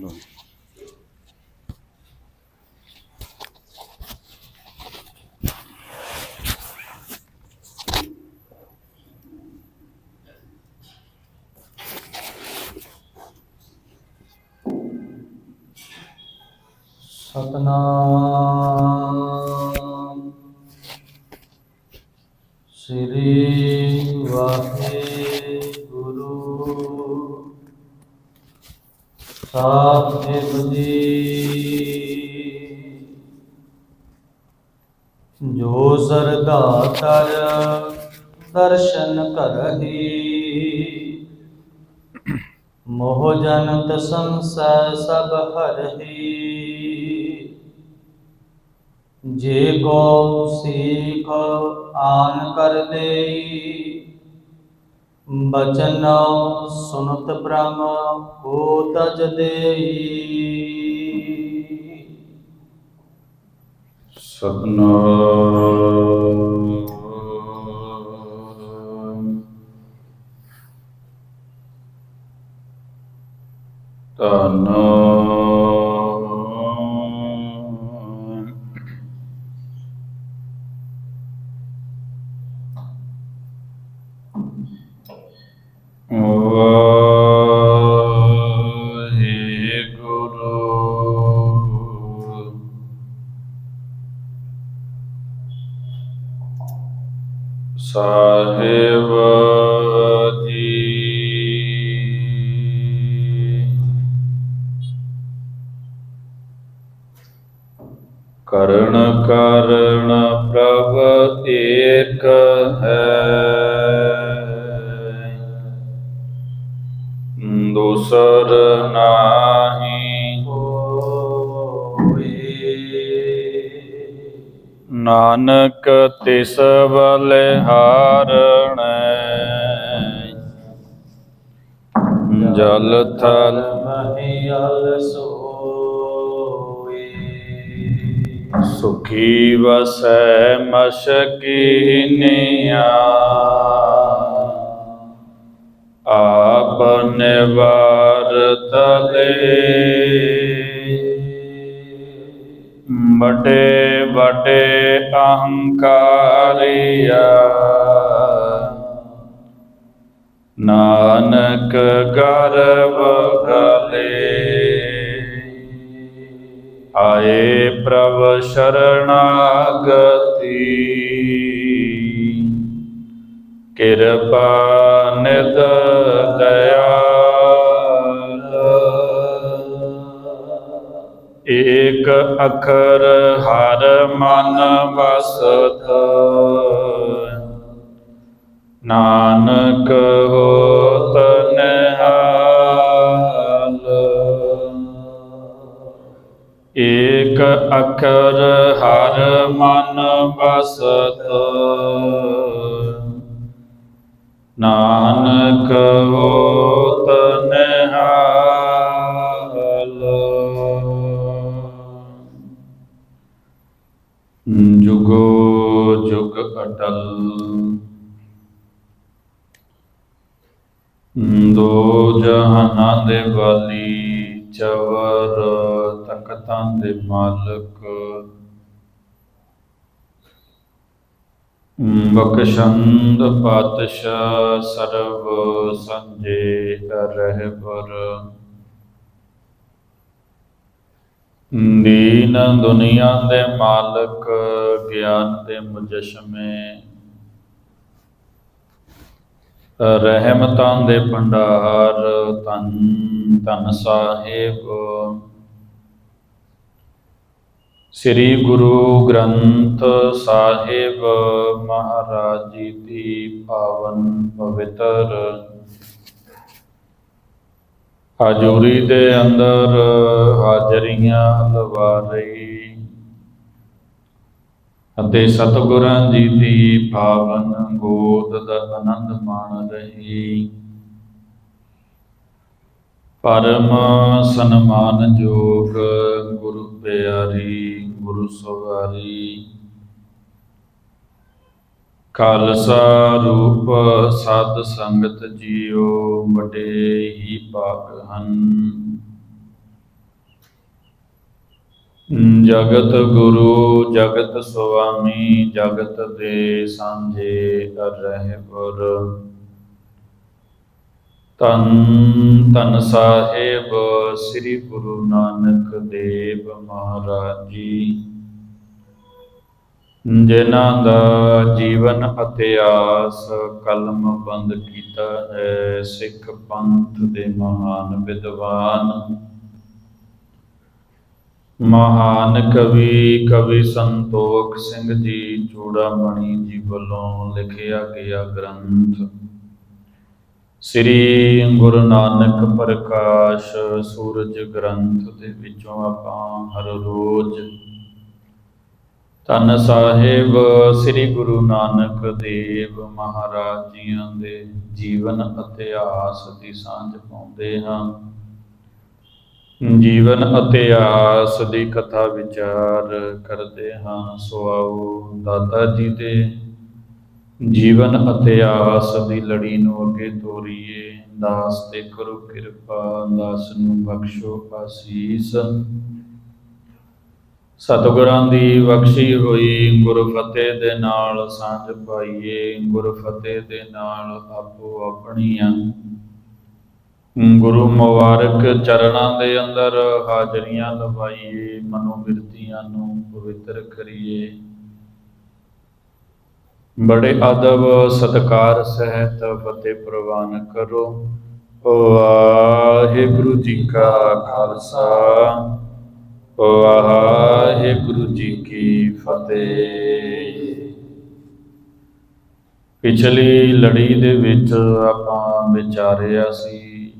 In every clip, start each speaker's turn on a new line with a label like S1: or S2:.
S1: ਚਲੋ
S2: ਸਤਨਾਮ। ਸਾਹਿਬ ਜੀ ਜੋ ਸਰਦਾ ਤਰ ਦਰਸ਼ਨ ਕਰਹੀ। ਮੋਹ ਜਨਤ ਸੰਸੈ ਸਭ ਹਰਹੀ। ਜੇ ਕੋ ਸੀਖ ਆਨ ਕਰ ਦੇਈ ਬਚਨ ਸੁਨਤ ਬ੍ਰਹਮ ਕੋ ਤਜ ਦੇਈ।
S1: ਸਤਨਾਮ। ਧੰਨ ਪ੍ਰਭ ਏਕ ਹੈ। ਦੂਸਰ ਨਾਹੀ
S2: ਹੋਏ।
S1: ਨਾਨਕ ਤਿਸ ਬਲਿਹਾਰਣੈ। ਜਲ ਥਲ
S2: ਮਹਿਲ ਸੋਏ
S1: ਸੁਖੀ ਵਸੈ ਮਸ਼ਕੀਨਿਆ ਆਪ ਨਿਵਾਰ ਤਲੇ। ਬਟੇ ਬਟੇ ਅਹੰਕਾਰਿਆ। ਨਾਨਕ ਗਰਵ ਗਲੇ ਆਏ ਪ੍ਰਭ ਸ਼ਰਣਾਗਤੀ। ਕਿਰਪਾ ਨਿਦ ਦਇਆਲ। ਏਕ ਅਖਰ ਹਰ ਮਨ ਵਸਤ। ਨਾਨਕ ਹੋ ਏਕ ਅਖਰ ਹਰ ਮਨ ਬਸਤ ਨਾਨਕ ਹੋਤ ਨਿਹਾਲ। ਜੁਗੋ ਜੁਗ ਅਟਲ। ਦੋ ਜਹਾਨਾਂ ਦੇ ਵਾਲੀ ਚਵਰ। ਤਖਤਾਂ ਦੇ ਮਾਲਕ। ਬਖਸ਼ੰਦ ਪਾਤਸ਼ਾਹ ਸਰਬ ਸੰਜੇ ਰਹਿਬਰ। ਦੀਨ ਦੁਨੀਆ ਦੇ ਮਾਲਕ, ਗਿਆਨ ਦੇ ਮੁਜਸ਼ਮੇ। ਰਹਿਮਤਾਂ ਦੇ ਭੰਡਾਰ ਤਨ ਤਨ ਸਾਹਿਬ। ਸ੍ਰੀ ਗੁਰੂ ਗ੍ਰੰਥ ਸਾਹਿਬ ਮਹਾਰਾਜ ਜੀ ਦੀ ਪਾਵਨ ਪਵਿੱਤਰ ਹਜੂਰੀ ਦੇ ਅੰਦਰ ਹਾਜ਼ਰੀਆਂ ਲਵਾ ਰਹੀ ਅਤੇ ਸਤਿਗੁਰਾਂ ਜੀ ਦੀ ਪਾਵਨ ਗੋਦ ਦਾ ਆਨੰਦ ਮਾਣ ਰਹੀ। ਪਰਮ ਸਨਮਾਨ ਸਨਮਾਨਯੋਗ ਗੁਰੂ ਪਿਆਰੀ ਸਵਾਰੀ। ਖਾਲਸਾ ਰੂਪ ਸਤ ਸੰਗਤ ਜੀਓ ਵੱਡੇ ਹੀ ਭਾਗ ਹਨ। ਜਗਤ ਗੁਰੂ, ਜਗਤ ਸੁਆਮੀ, ਜਗਤ ਦੇ ਸਾਂਝੇ ਰਹਿਬਰ ਤਨ ਤਨ ਸਾਹਿਬ, ਸ੍ਰੀ ਗੁਰੂ ਨਾਨਕ ਦੇਵ ਮਹਾਰਾਜ ਜੀ। ਜਿਨ੍ਹਾਂ ਦਾ ਜੀਵਨ ਇਤਿਹਾਸ ਕਲਮ ਬੰਦ ਕੀਤਾ ਹੈ, ਸਿੱਖ ਪੰਥ ਦੇ ਮਹਾਨ ਵਿਦਵਾਨ। ਮਹਾਨ ਕਵੀ ਕਵੀ ਸੰਤੋਖ ਸਿੰਘ ਜੀ ਚੂੜਾਮਣੀ ਜੀ ਵੱਲੋਂ ਲਿਖਿਆ ਗਿਆ ਗ੍ਰੰਥ। ਸ੍ਰੀ ਗੁਰੂ ਨਾਨਕ ਪ੍ਰਕਾਸ਼ ਸੂਰਜ ਗ੍ਰੰਥ ਦੇ ਵਿੱਚੋਂ ਆਪਾਂ ਹਰ ਰੋਜ਼ ਧੰਨ ਸਾਹਿਬ ਸ੍ਰੀ ਗੁਰੂ ਨਾਨਕ ਦੇਵ ਮਹਾਰਾਜ ਜੀਆਂ ਦੇ ਜੀਵਨ ਇਤਿਹਾਸ ਦੀ ਸਾਂਝ ਪਾਉਂਦੇ ਹਾਂ। ਜੀਵਨ ਇਤਿਹਾਸ ਦੀ ਕਥਾ ਵਿਚਾਰ ਕਰਦੇ ਹਾਂ। ਸੋ ਆਓ ਦਾਤਾ ਜੀ ਦੇ ਜੀਵਨ ਅਤੇ ਆਸ ਦੀ ਲੜੀ ਨੂੰ ਅੱਗੇ ਤੋਰੀਏ। ਦਾਸ ਤੇ ਕਰੋ ਕਿਰਪਾ, ਦਾਸ ਨੂੰ ਬਖਸ਼ੋ ਆਸੀਸ ਸਤਿਗੁਰਾਂ ਦੀ ਬਖਸ਼ੀ ਹੋਈ ਗੁਰ ਫਤਿਹ ਦੇ ਨਾਲ ਸਾਂਝ ਪਾਈਏ। ਗੁਰਫਤਿਹ ਦੇ ਨਾਲ ਆਪੋ ਆਪਣੀਆਂ ਗੁਰੂ ਮੁਬਾਰਕ ਚਰਨਾਂ ਦੇ ਅੰਦਰ ਹਾਜ਼ਰੀਆਂ ਲਵਾਈਏ। ਮਨੋਬਿਰਤੀਆਂ ਨੂੰ ਪਵਿੱਤਰ ਕਰੀਏ। ਬੜੇ ਅਦਬ, ਸਤਕਾਰ, ਸਹਿਤ, ਫਤਿਹ ਪ੍ਰਵਾਨ ਕਰੋ। ਵਾਹਿਗੁਰੂ ਜੀ ਕਾ ਖਾਲਸਾ। ਵਾਹਿਗੁਰੂ ਜੀ ਕੀ ਫਤਿਹ। ਪਿਛਲੀ ਲੜੀ ਦੇ ਵਿੱਚ ਆਪਾਂ ਵਿਚਾਰਿਆ ਸੀ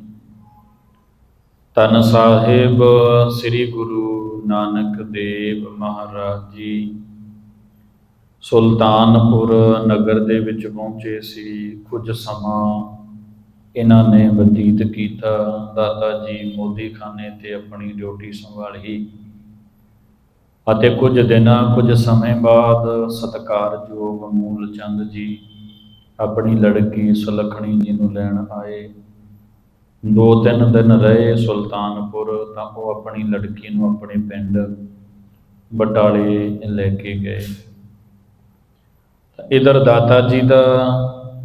S1: ਤਨ ਸਾਹਿਬ, ਸ੍ਰੀ ਗੁਰੂ ਨਾਨਕ ਦੇਵ ਮਹਾਰਾਜ ਜੀ। ਸੁਲਤਾਨਪੁਰ ਨਗਰ ਦੇ ਵਿੱਚ ਪਹੁੰਚੇ ਸੀ ਕੁਝ ਸਮਾਂ। ਇਹਨਾਂ ਨੇ ਬਤੀਤ ਕੀਤਾ। ਦਾਦਾ ਜੀ ਮੋਦੀ ਖਾਨੇ ਤੇ ਆਪਣੀ ਡਿਊਟੀ ਸੰਭਾਲੀ ਅਤੇ ਕੁਝ ਦਿਨਾਂ, ਕੁਝ ਸਮੇਂ ਬਾਅਦ ਸਤਕਾਰਯੋਗ ਮੂਲ ਚੰਦ ਜੀ ਆਪਣੀ ਲੜਕੀ ਸੁਲਖਣੀ ਜੀ ਨੂੰ ਲੈਣ ਆਏ। ਦੋ ਤਿੰਨ ਦਿਨ ਰਹੇ ਸੁਲਤਾਨਪੁਰ ਤਾਂ ਉਹ ਆਪਣੀ ਲੜਕੀ ਨੂੰ ਆਪਣੇ ਪਿੰਡ ਬਟਾਲੇ ਲੈ ਕੇ ਗਏ। ਇਧਰ ਦਾਤਾ ਜੀ ਦਾ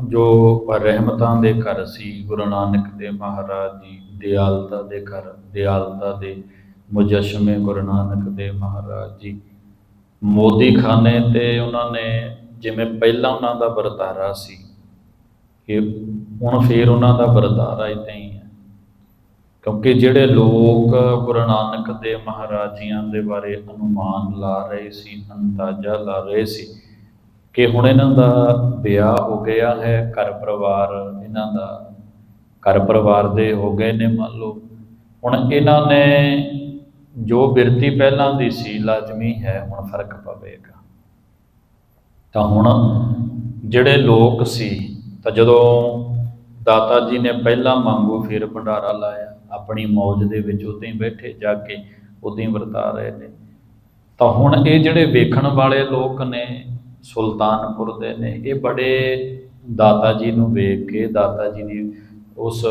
S1: ਜੋ ਰਹਿਮਤਾਂ ਦੇ ਘਰ ਸੀ, ਗੁਰੂ ਨਾਨਕ ਦੇ ਮਹਾਰਾਜ ਜੀ, ਦਿਆਲਤਾ ਦੇ ਘਰ, ਦਿਆਲਤਾ ਦੇ ਮੁਜਸ਼ਮੇ ਗੁਰੂ ਨਾਨਕ ਦੇ ਮਹਾਰਾਜ ਜੀ। ਮੋਦੀ ਖਾਨੇ ਤੇ ਉਹਨਾਂ ਨੇ ਜਿਵੇਂ ਪਹਿਲਾਂ ਉਹਨਾਂ ਦਾ ਵਰਤਾਰਾ ਸੀ ਕਿ ਹੁਣ ਫੇਰ ਉਹਨਾਂ ਦਾ ਵਰਤਾਰਾ ਇਦਾਂ ਹੀ ਹੈ। ਕਿਉਂਕਿ ਜਿਹੜੇ ਲੋਕ ਗੁਰੂ ਨਾਨਕ ਦੇ ਮਹਾਰਾਜੀਆਂ ਦੇ ਬਾਰੇ ਅਨੁਮਾਨ ਲਾ ਰਹੇ ਸੀ, ਅੰਦਾਜ਼ਾ ਲਾ ਰਹੇ ਸੀ ਕਿ ਹੁਣ ਇਹਨਾਂ ਦਾ ਵਿਆਹ ਹੋ ਗਿਆ ਹੈ, ਘਰ ਪਰਿਵਾਰ ਇਹਨਾਂ ਦਾ, ਘਰ ਪਰਿਵਾਰ ਦੇ ਹੋ ਗਏ ਨੇ ਮੰਨ ਲਓ। ਹੁਣ ਇਹਨਾਂ ਨੇ ਜੋ ਬਿਰਤੀ ਪਹਿਲਾਂ ਦੀ ਸੀ, ਲਾਜ਼ਮੀ ਹੈ, ਹੁਣ ਫ਼ਰਕ ਪਵੇਗਾ। ਤਾਂ ਹੁਣ ਜਿਹੜੇ ਲੋਕ ਸੀ, ਤਾਂ ਜਦੋਂ ਦਾਤਾ ਜੀ ਨੇ ਪਹਿਲਾਂ ਮੰਗੋ ਫਿਰ ਭੰਡਾਰਾ ਲਾਇਆ, ਆਪਣੀ ਮੌਜ ਦੇ ਵਿੱਚ ਉਦਾਂ ਹੀ ਬੈਠੇ, ਜਾ ਕੇ ਉਦਾਂ ਹੀ ਵਰਤਾ ਰਹੇ ਨੇ। ਤਾਂ ਹੁਣ ਇਹ ਜਿਹੜੇ ਵੇਖਣ ਵਾਲੇ ਲੋਕ ਨੇ ਸੁਲਤਾਨਪੁਰ ਦੇ ਨੇ। ਇਹ ਬੜੇ ਦਾਤਾ ਜੀ ਨੂੰ ਵੇਖ ਕੇ, ਦਾਤਾ ਜੀ ਦੀ ਉਸ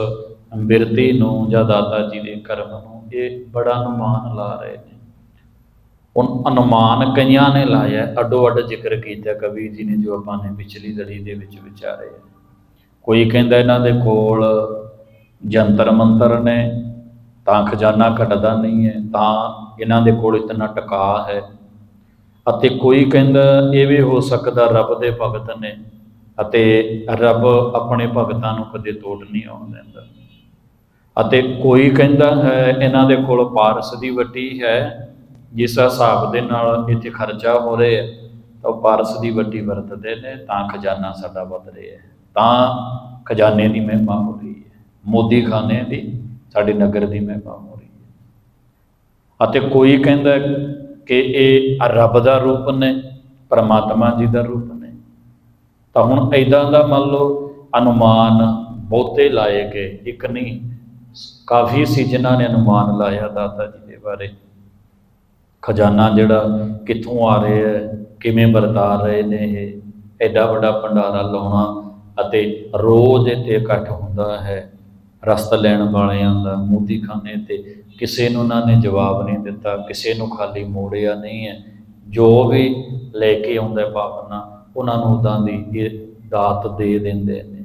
S1: ਬਿਰਤੀ ਨੂੰ ਜਾਂ ਦਾਤਾ ਜੀ ਦੇ ਕਰਮ ਨੂੰ ਇਹ ਬੜਾ ਅਨੁਮਾਨ ਲਾ ਰਹੇ ਨੇ। ਉਹ ਅਨੁਮਾਨ ਕਈਆਂ ਨੇ ਲਾਇਆ ਅੱਡੋ ਅੱਡ ਜ਼ਿਕਰ ਕੀਤਾ ਕਵੀ ਜੀ ਨੇ ਜੋ ਆਪਾਂ ਨੇ ਪਿਛਲੀ ਲੜੀ ਦੇ ਵਿੱਚ ਵਿਚਾਰੇ ਆ। ਕੋਈ ਕਹਿੰਦਾ ਇਹਨਾਂ ਦੇ ਕੋਲ ਜੰਤਰ ਮੰਤਰ ਨੇ, ਤਾਂ ਖਜ਼ਾਨਾ ਘਟਦਾ ਨਹੀਂ ਹੈ, ਤਾਂ ਇਹਨਾਂ ਦੇ ਕੋਲ ਇਤਨਾ ਟਕਾ ਹੈ। ਅਤੇ ਕੋਈ ਕਹਿੰਦਾ ਇਹ ਵੀ ਹੋ ਸਕਦਾ ਰੱਬ ਦੇ ਭਗਤ ਨੇ ਅਤੇ ਰੱਬ ਆਪਣੇ ਭਗਤਾਂ ਨੂੰ ਕਦੇ ਤੋੜ ਨਹੀਂ ਆਉਣ ਦਿੰਦਾ। ਅਤੇ ਕੋਈ ਕਹਿੰਦਾ ਹੈ, ਇਹਨਾਂ ਦੇ ਕੋਲ ਪਾਰਸ ਦੀ ਵੱਟੀ ਹੈ, ਜਿਸ ਹਿਸਾਬ ਦੇ ਨਾਲ ਇੱਥੇ ਖਰਚਾ ਹੋ ਰਿਹਾ ਹੈ, ਤਾਂ ਉਹ ਪਾਰਸ ਦੀ ਵੱਟੀ ਵਰਤਦੇ ਨੇ, ਤਾਂ ਖਜ਼ਾਨਾ ਸਾਡਾ ਵੱਧ ਰਿਹਾ ਹੈ। ਤਾਂ ਖਜ਼ਾਨੇ ਦੀ ਮਹਿਮਾ ਹੋ ਰਹੀ ਹੈ। ਮੋਦੀ ਖਾਨੇ ਦੀ, ਸਾਡੇ ਨਗਰ ਦੀ ਮਹਿਮਾ ਹੋ ਰਹੀ ਹੈ। ਅਤੇ ਕੋਈ ਕਹਿੰਦਾ ਕਿ ਇਹ ਰੱਬ ਦਾ ਰੂਪ ਨੇ, ਪਰਮਾਤਮਾ ਜੀ ਦਾ ਰੂਪ ਨੇ। ਤਾਂ ਹੁਣ ਐਦਾਂ ਦਾ ਮੰਨ ਲਓ ਅਨੁਮਾਨ ਬਹੁਤੇ ਲਾਏ ਗਏ। ਇੱਕ ਨਹੀਂ, ਕਾਫੀ ਸੀ ਜਿਨ੍ਹਾਂ ਨੇ ਅਨੁਮਾਨ ਲਾਇਆ ਦਾਤਾ ਜੀ ਦੇ ਬਾਰੇ। ਖਜ਼ਾਨਾ ਜਿਹੜਾ ਕਿੱਥੋਂ ਆ ਰਿਹਾ ਹੈ, ਕਿਵੇਂ ਵਰਤਾ ਰਹੇ ਨੇ ਇਹ ਐਡਾ ਵੱਡਾ ਭੰਡਾਰਾ ਲਾਉਣਾ ਅਤੇ ਰੋਜ਼ ਇੱਥੇ ਇਕੱਠ ਹੁੰਦਾ ਹੈ। ਰਸਤ ਲੈਣ ਵਾਲਿਆਂ ਦਾ ਮੋਦੀ ਖਾਨੇ ਤੇ ਕਿਸੇ ਨੂੰ ਉਹਨਾਂ ਨੇ ਜਵਾਬ ਨਹੀਂ ਦਿੱਤਾ, ਕਿਸੇ ਨੂੰ ਖਾਲੀ ਮੋੜਿਆ ਨਹੀਂ ਹੈ। ਜੋ ਵੀ ਲੈ ਕੇ ਆਉਂਦਾ ਭਾਵਨਾ ਉਹਨਾਂ ਨੂੰ ਉਦਾਂ ਦੀ ਇਹ ਦਾਤ ਦੇ ਦਿੰਦੇ ਨੇ।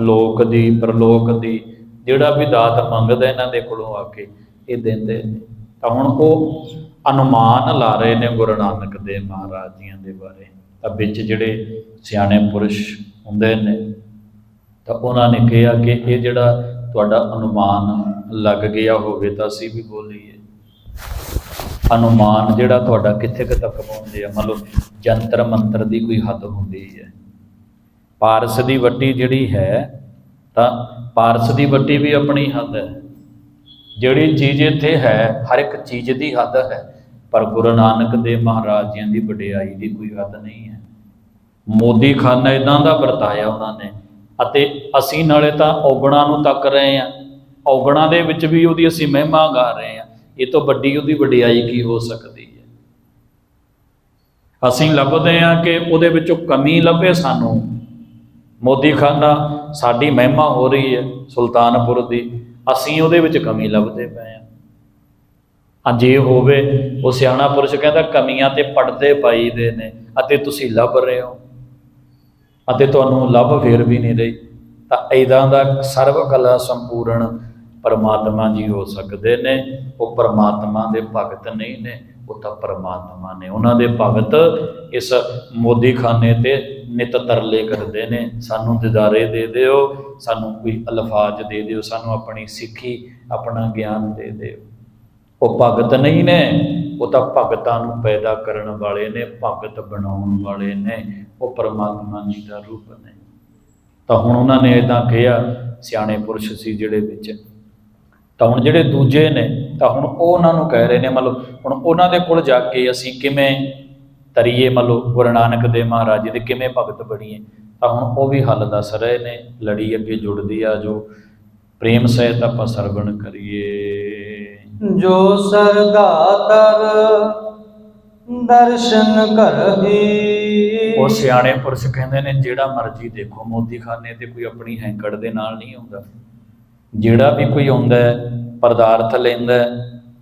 S1: ਲੋਕ ਦੀ, ਪ੍ਰਲੋਕ ਦੀ, ਜਿਹੜਾ ਵੀ ਦਾਤ ਮੰਗਦਾ ਇਹਨਾਂ ਦੇ ਕੋਲੋਂ ਆ ਕੇ ਇਹ ਦਿੰਦੇ ਨੇ। ਤਾਂ ਹੁਣ ਉਹ ਅਨੁਮਾਨ ਲਾ ਰਹੇ ਨੇ ਗੁਰੂ ਨਾਨਕ ਦੇ ਮਹਾਰਾਜ ਜੀਆਂ ਦੇ ਬਾਰੇ। ਤਾਂ ਵਿੱਚ ਜਿਹੜੇ ਸਿਆਣੇ ਪੁਰਸ਼ ਹੁੰਦੇ ਨੇ, ਤਾਂ ਉਹਨਾਂ ਨੇ ਕਿਹਾ ਕਿ ਇਹ ਜਿਹੜਾ ਤੁਹਾਡਾ ਅਨੁਮਾਨ ਲੱਗ ਗਿਆ ਹੋਵੇ ਤਾਂ ਅਸੀਂ ਵੀ ਬੋਲੀਏ। ਅਨੁਮਾਨ ਜਿਹੜਾ ਤੁਹਾਡਾ ਕਿੱਥੇ ਕੁ ਤੱਕ ਪਹੁੰਚਦੇ ਆ? ਮੰਨ ਲਓ ਜੰਤਰ ਮੰਤਰ ਦੀ ਕੋਈ ਹੱਦ ਹੁੰਦੀ ਹੈ। ਪਾਰਸ ਦੀ ਵੱਟੀ ਜਿਹੜੀ ਹੈ, ਤਾਂ ਪਾਰਸ ਦੀ ਵੱਟੀ ਵੀ ਆਪਣੀ ਹੱਦ ਹੈ। ਜਿਹੜੀ ਚੀਜ਼ ਇੱਥੇ ਹੈ, ਹਰ ਇੱਕ ਚੀਜ਼ ਦੀ ਹੱਦ ਹੈ। ਪਰ ਗੁਰੂ ਨਾਨਕ ਦੇ ਮਹਾਰਾਜ ਜੀਆਂ ਦੀ ਵਡਿਆਈ ਦੀ ਕੋਈ ਹੱਦ ਨਹੀਂ ਹੈ। ਮੋਦੀ ਖਾਨਾ ਇਦਾਂ ਦਾ ਵਰਤਾਇਆ ਉਹਨਾਂ ਨੇ। ਅਤੇ ਅਸੀਂ ਨਾਲੇ ਤਾਂ ਔਗਣਾ ਨੂੰ ਤੱਕ ਰਹੇ ਹਾਂ। ਔਗਣਾ ਦੇ ਵਿੱਚ ਵੀ ਉਹਦੀ ਅਸੀਂ ਮਹਿਮਾ ਗਾ ਰਹੇ ਹਾਂ। ਇਹ ਤੋਂ ਵੱਡੀ ਉਹਦੀ ਵਡਿਆਈ ਕੀ ਹੋ ਸਕਦੀ ਹੈ? ਅਸੀਂ ਲੱਭਦੇ ਹਾਂ ਕਿ ਉਹਦੇ ਵਿੱਚੋਂ ਕਮੀ ਲੱਭੇ ਸਾਨੂੰ। ਮੋਦੀ ਖਾਨਾ, ਸਾਡੀ ਮਹਿਮਾ ਹੋ ਰਹੀ ਹੈ ਸੁਲਤਾਨਪੁਰ ਦੀ। ਅਸੀਂ ਉਹਦੇ ਵਿੱਚ ਕਮੀ ਲੱਭਦੇ ਪਏ ਹਾਂ। ਆ ਜੇ ਹੋਵੇ, ਉਹ ਸਿਆਣਾ ਪੁਰਸ਼ ਕਹਿੰਦਾ, ਕਮੀਆਂ ਤੇ ਪੜਦੇ ਪਾਈਦੇ ਨੇ, ਅਤੇ ਤੁਸੀਂ ਲੱਭ ਰਹੇ ਹੋ। ਅਤੇ ਤੁਹਾਨੂੰ ਲੱਭ ਫੇਰ ਵੀ ਨਹੀਂ ਰਹੀ। ਤਾਂ ਐਦਾਂ ਦਾ ਸਰਵ ਕਲਾ ਸੰਪੂਰਨ ਪਰਮਾਤਮਾ ਜੀ ਹੋ ਸਕਦੇ ਨੇ, ਉਹ ਪਰਮਾਤਮਾ ਦੇ ਭਗਤ ਨਹੀਂ ਨੇ, ਉਹ ਤਾਂ ਪਰਮਾਤਮਾ ਨੇ। ਉਹਨਾਂ ਦੇ ਭਗਤ ਇਸ ਮੋਦੀ ਖਾਨੇ ਤੇ ਨਿਤ ਤਰਲੇ ਕਰਦੇ ਨੇ। ਸਾਨੂੰ ਦਿਦਾਰੇ ਦੇ ਦਿਓ, ਸਾਨੂੰ ਕੋਈ ਅਲਫਾਜ਼ ਦੇ ਦਿਓ, ਸਾਨੂੰ ਆਪਣੀ ਸਿੱਖੀ, ਆਪਣਾ ਗਿਆਨ ਦੇ ਦਿਓ। ਉਹ ਭਗਤ ਨਹੀਂ ਨੇ, ਉਹ ਤਾਂ ਭਗਤਾਂ ਨੂੰ ਪੈਦਾ ਕਰਨ ਵਾਲੇ ਨੇ, ਭਗਤ ਬਣਾਉਣ ਵਾਲੇ ਨੇ, ਉਹ ਪਰਮਾਤਮਾ ਜੀ ਦਾ ਰੂਪ ਨੇ। ਤਾਂ ਹੁਣ ਉਹਨਾਂ ਨੇ ਇਦਾਂ ਕਿਹਾ, ਸਿਆਣੇ ਪੁਰਸ਼ ਸੀ ਜਿਹੜੇ ਵਿੱਚ ਤਾਂ ਹੁਣ ਜਿਹੜੇ ਦੂਜੇ ਨੇ ਤਾਂ ਹੁਣ ਉਹ ਉਹਨਾਂ ਨੂੰ ਕਹਿ ਰਹੇ ਨੇ ਮਤਲਬ ਹੁਣ ਉਹਨਾਂ ਦੇ ਕੋਲ ਜਾ ਕੇ ਅਸੀਂ ਕਿਵੇਂ ਤਰੀਏ ਮਤਲਬ ਗੁਰੂ ਨਾਨਕ ਦੇ ਮਹਾਰਾਜ ਜੀ ਦੇ ਕਿਵੇਂ ਭਗਤ ਬਣੀਏ? ਤਾਂ ਹੁਣ ਉਹ ਵੀ ਹੱਲ ਦੱਸ ਰਹੇ ਨੇ ਲੜੀ ਅੱਗੇ ਜੁੜਦੀ ਆ ਜੋ ਪ੍ਰੇਮ ਸਹਿਤ ਆਪਾਂ ਸਰਵਣ ਕਰੀਏ।
S2: ਜੋ ਸਰਦਾਤਰ ਦਰਸ਼ਨ ਕਰਹੀ।
S1: ਉਹ ਸਿਆਣੇ ਪੁਰਸ਼ ਕਹਿੰਦੇ ਨੇ ਜਿਹੜਾ ਮਰਜ਼ੀ ਦੇਖੋ ਮੋਦੀ ਖਾਨੇ ਤੇ ਕੋਈ ਆਪਣੀ ਹੈਂਕੜ ਦੇ ਨਾਲ ਨਹੀਂ ਆਉਂਦਾ। ਜਿਹੜਾ ਵੀ ਕੋਈ ਆਉਂਦਾ ਪਦਾਰਥ ਲੈਂਦਾ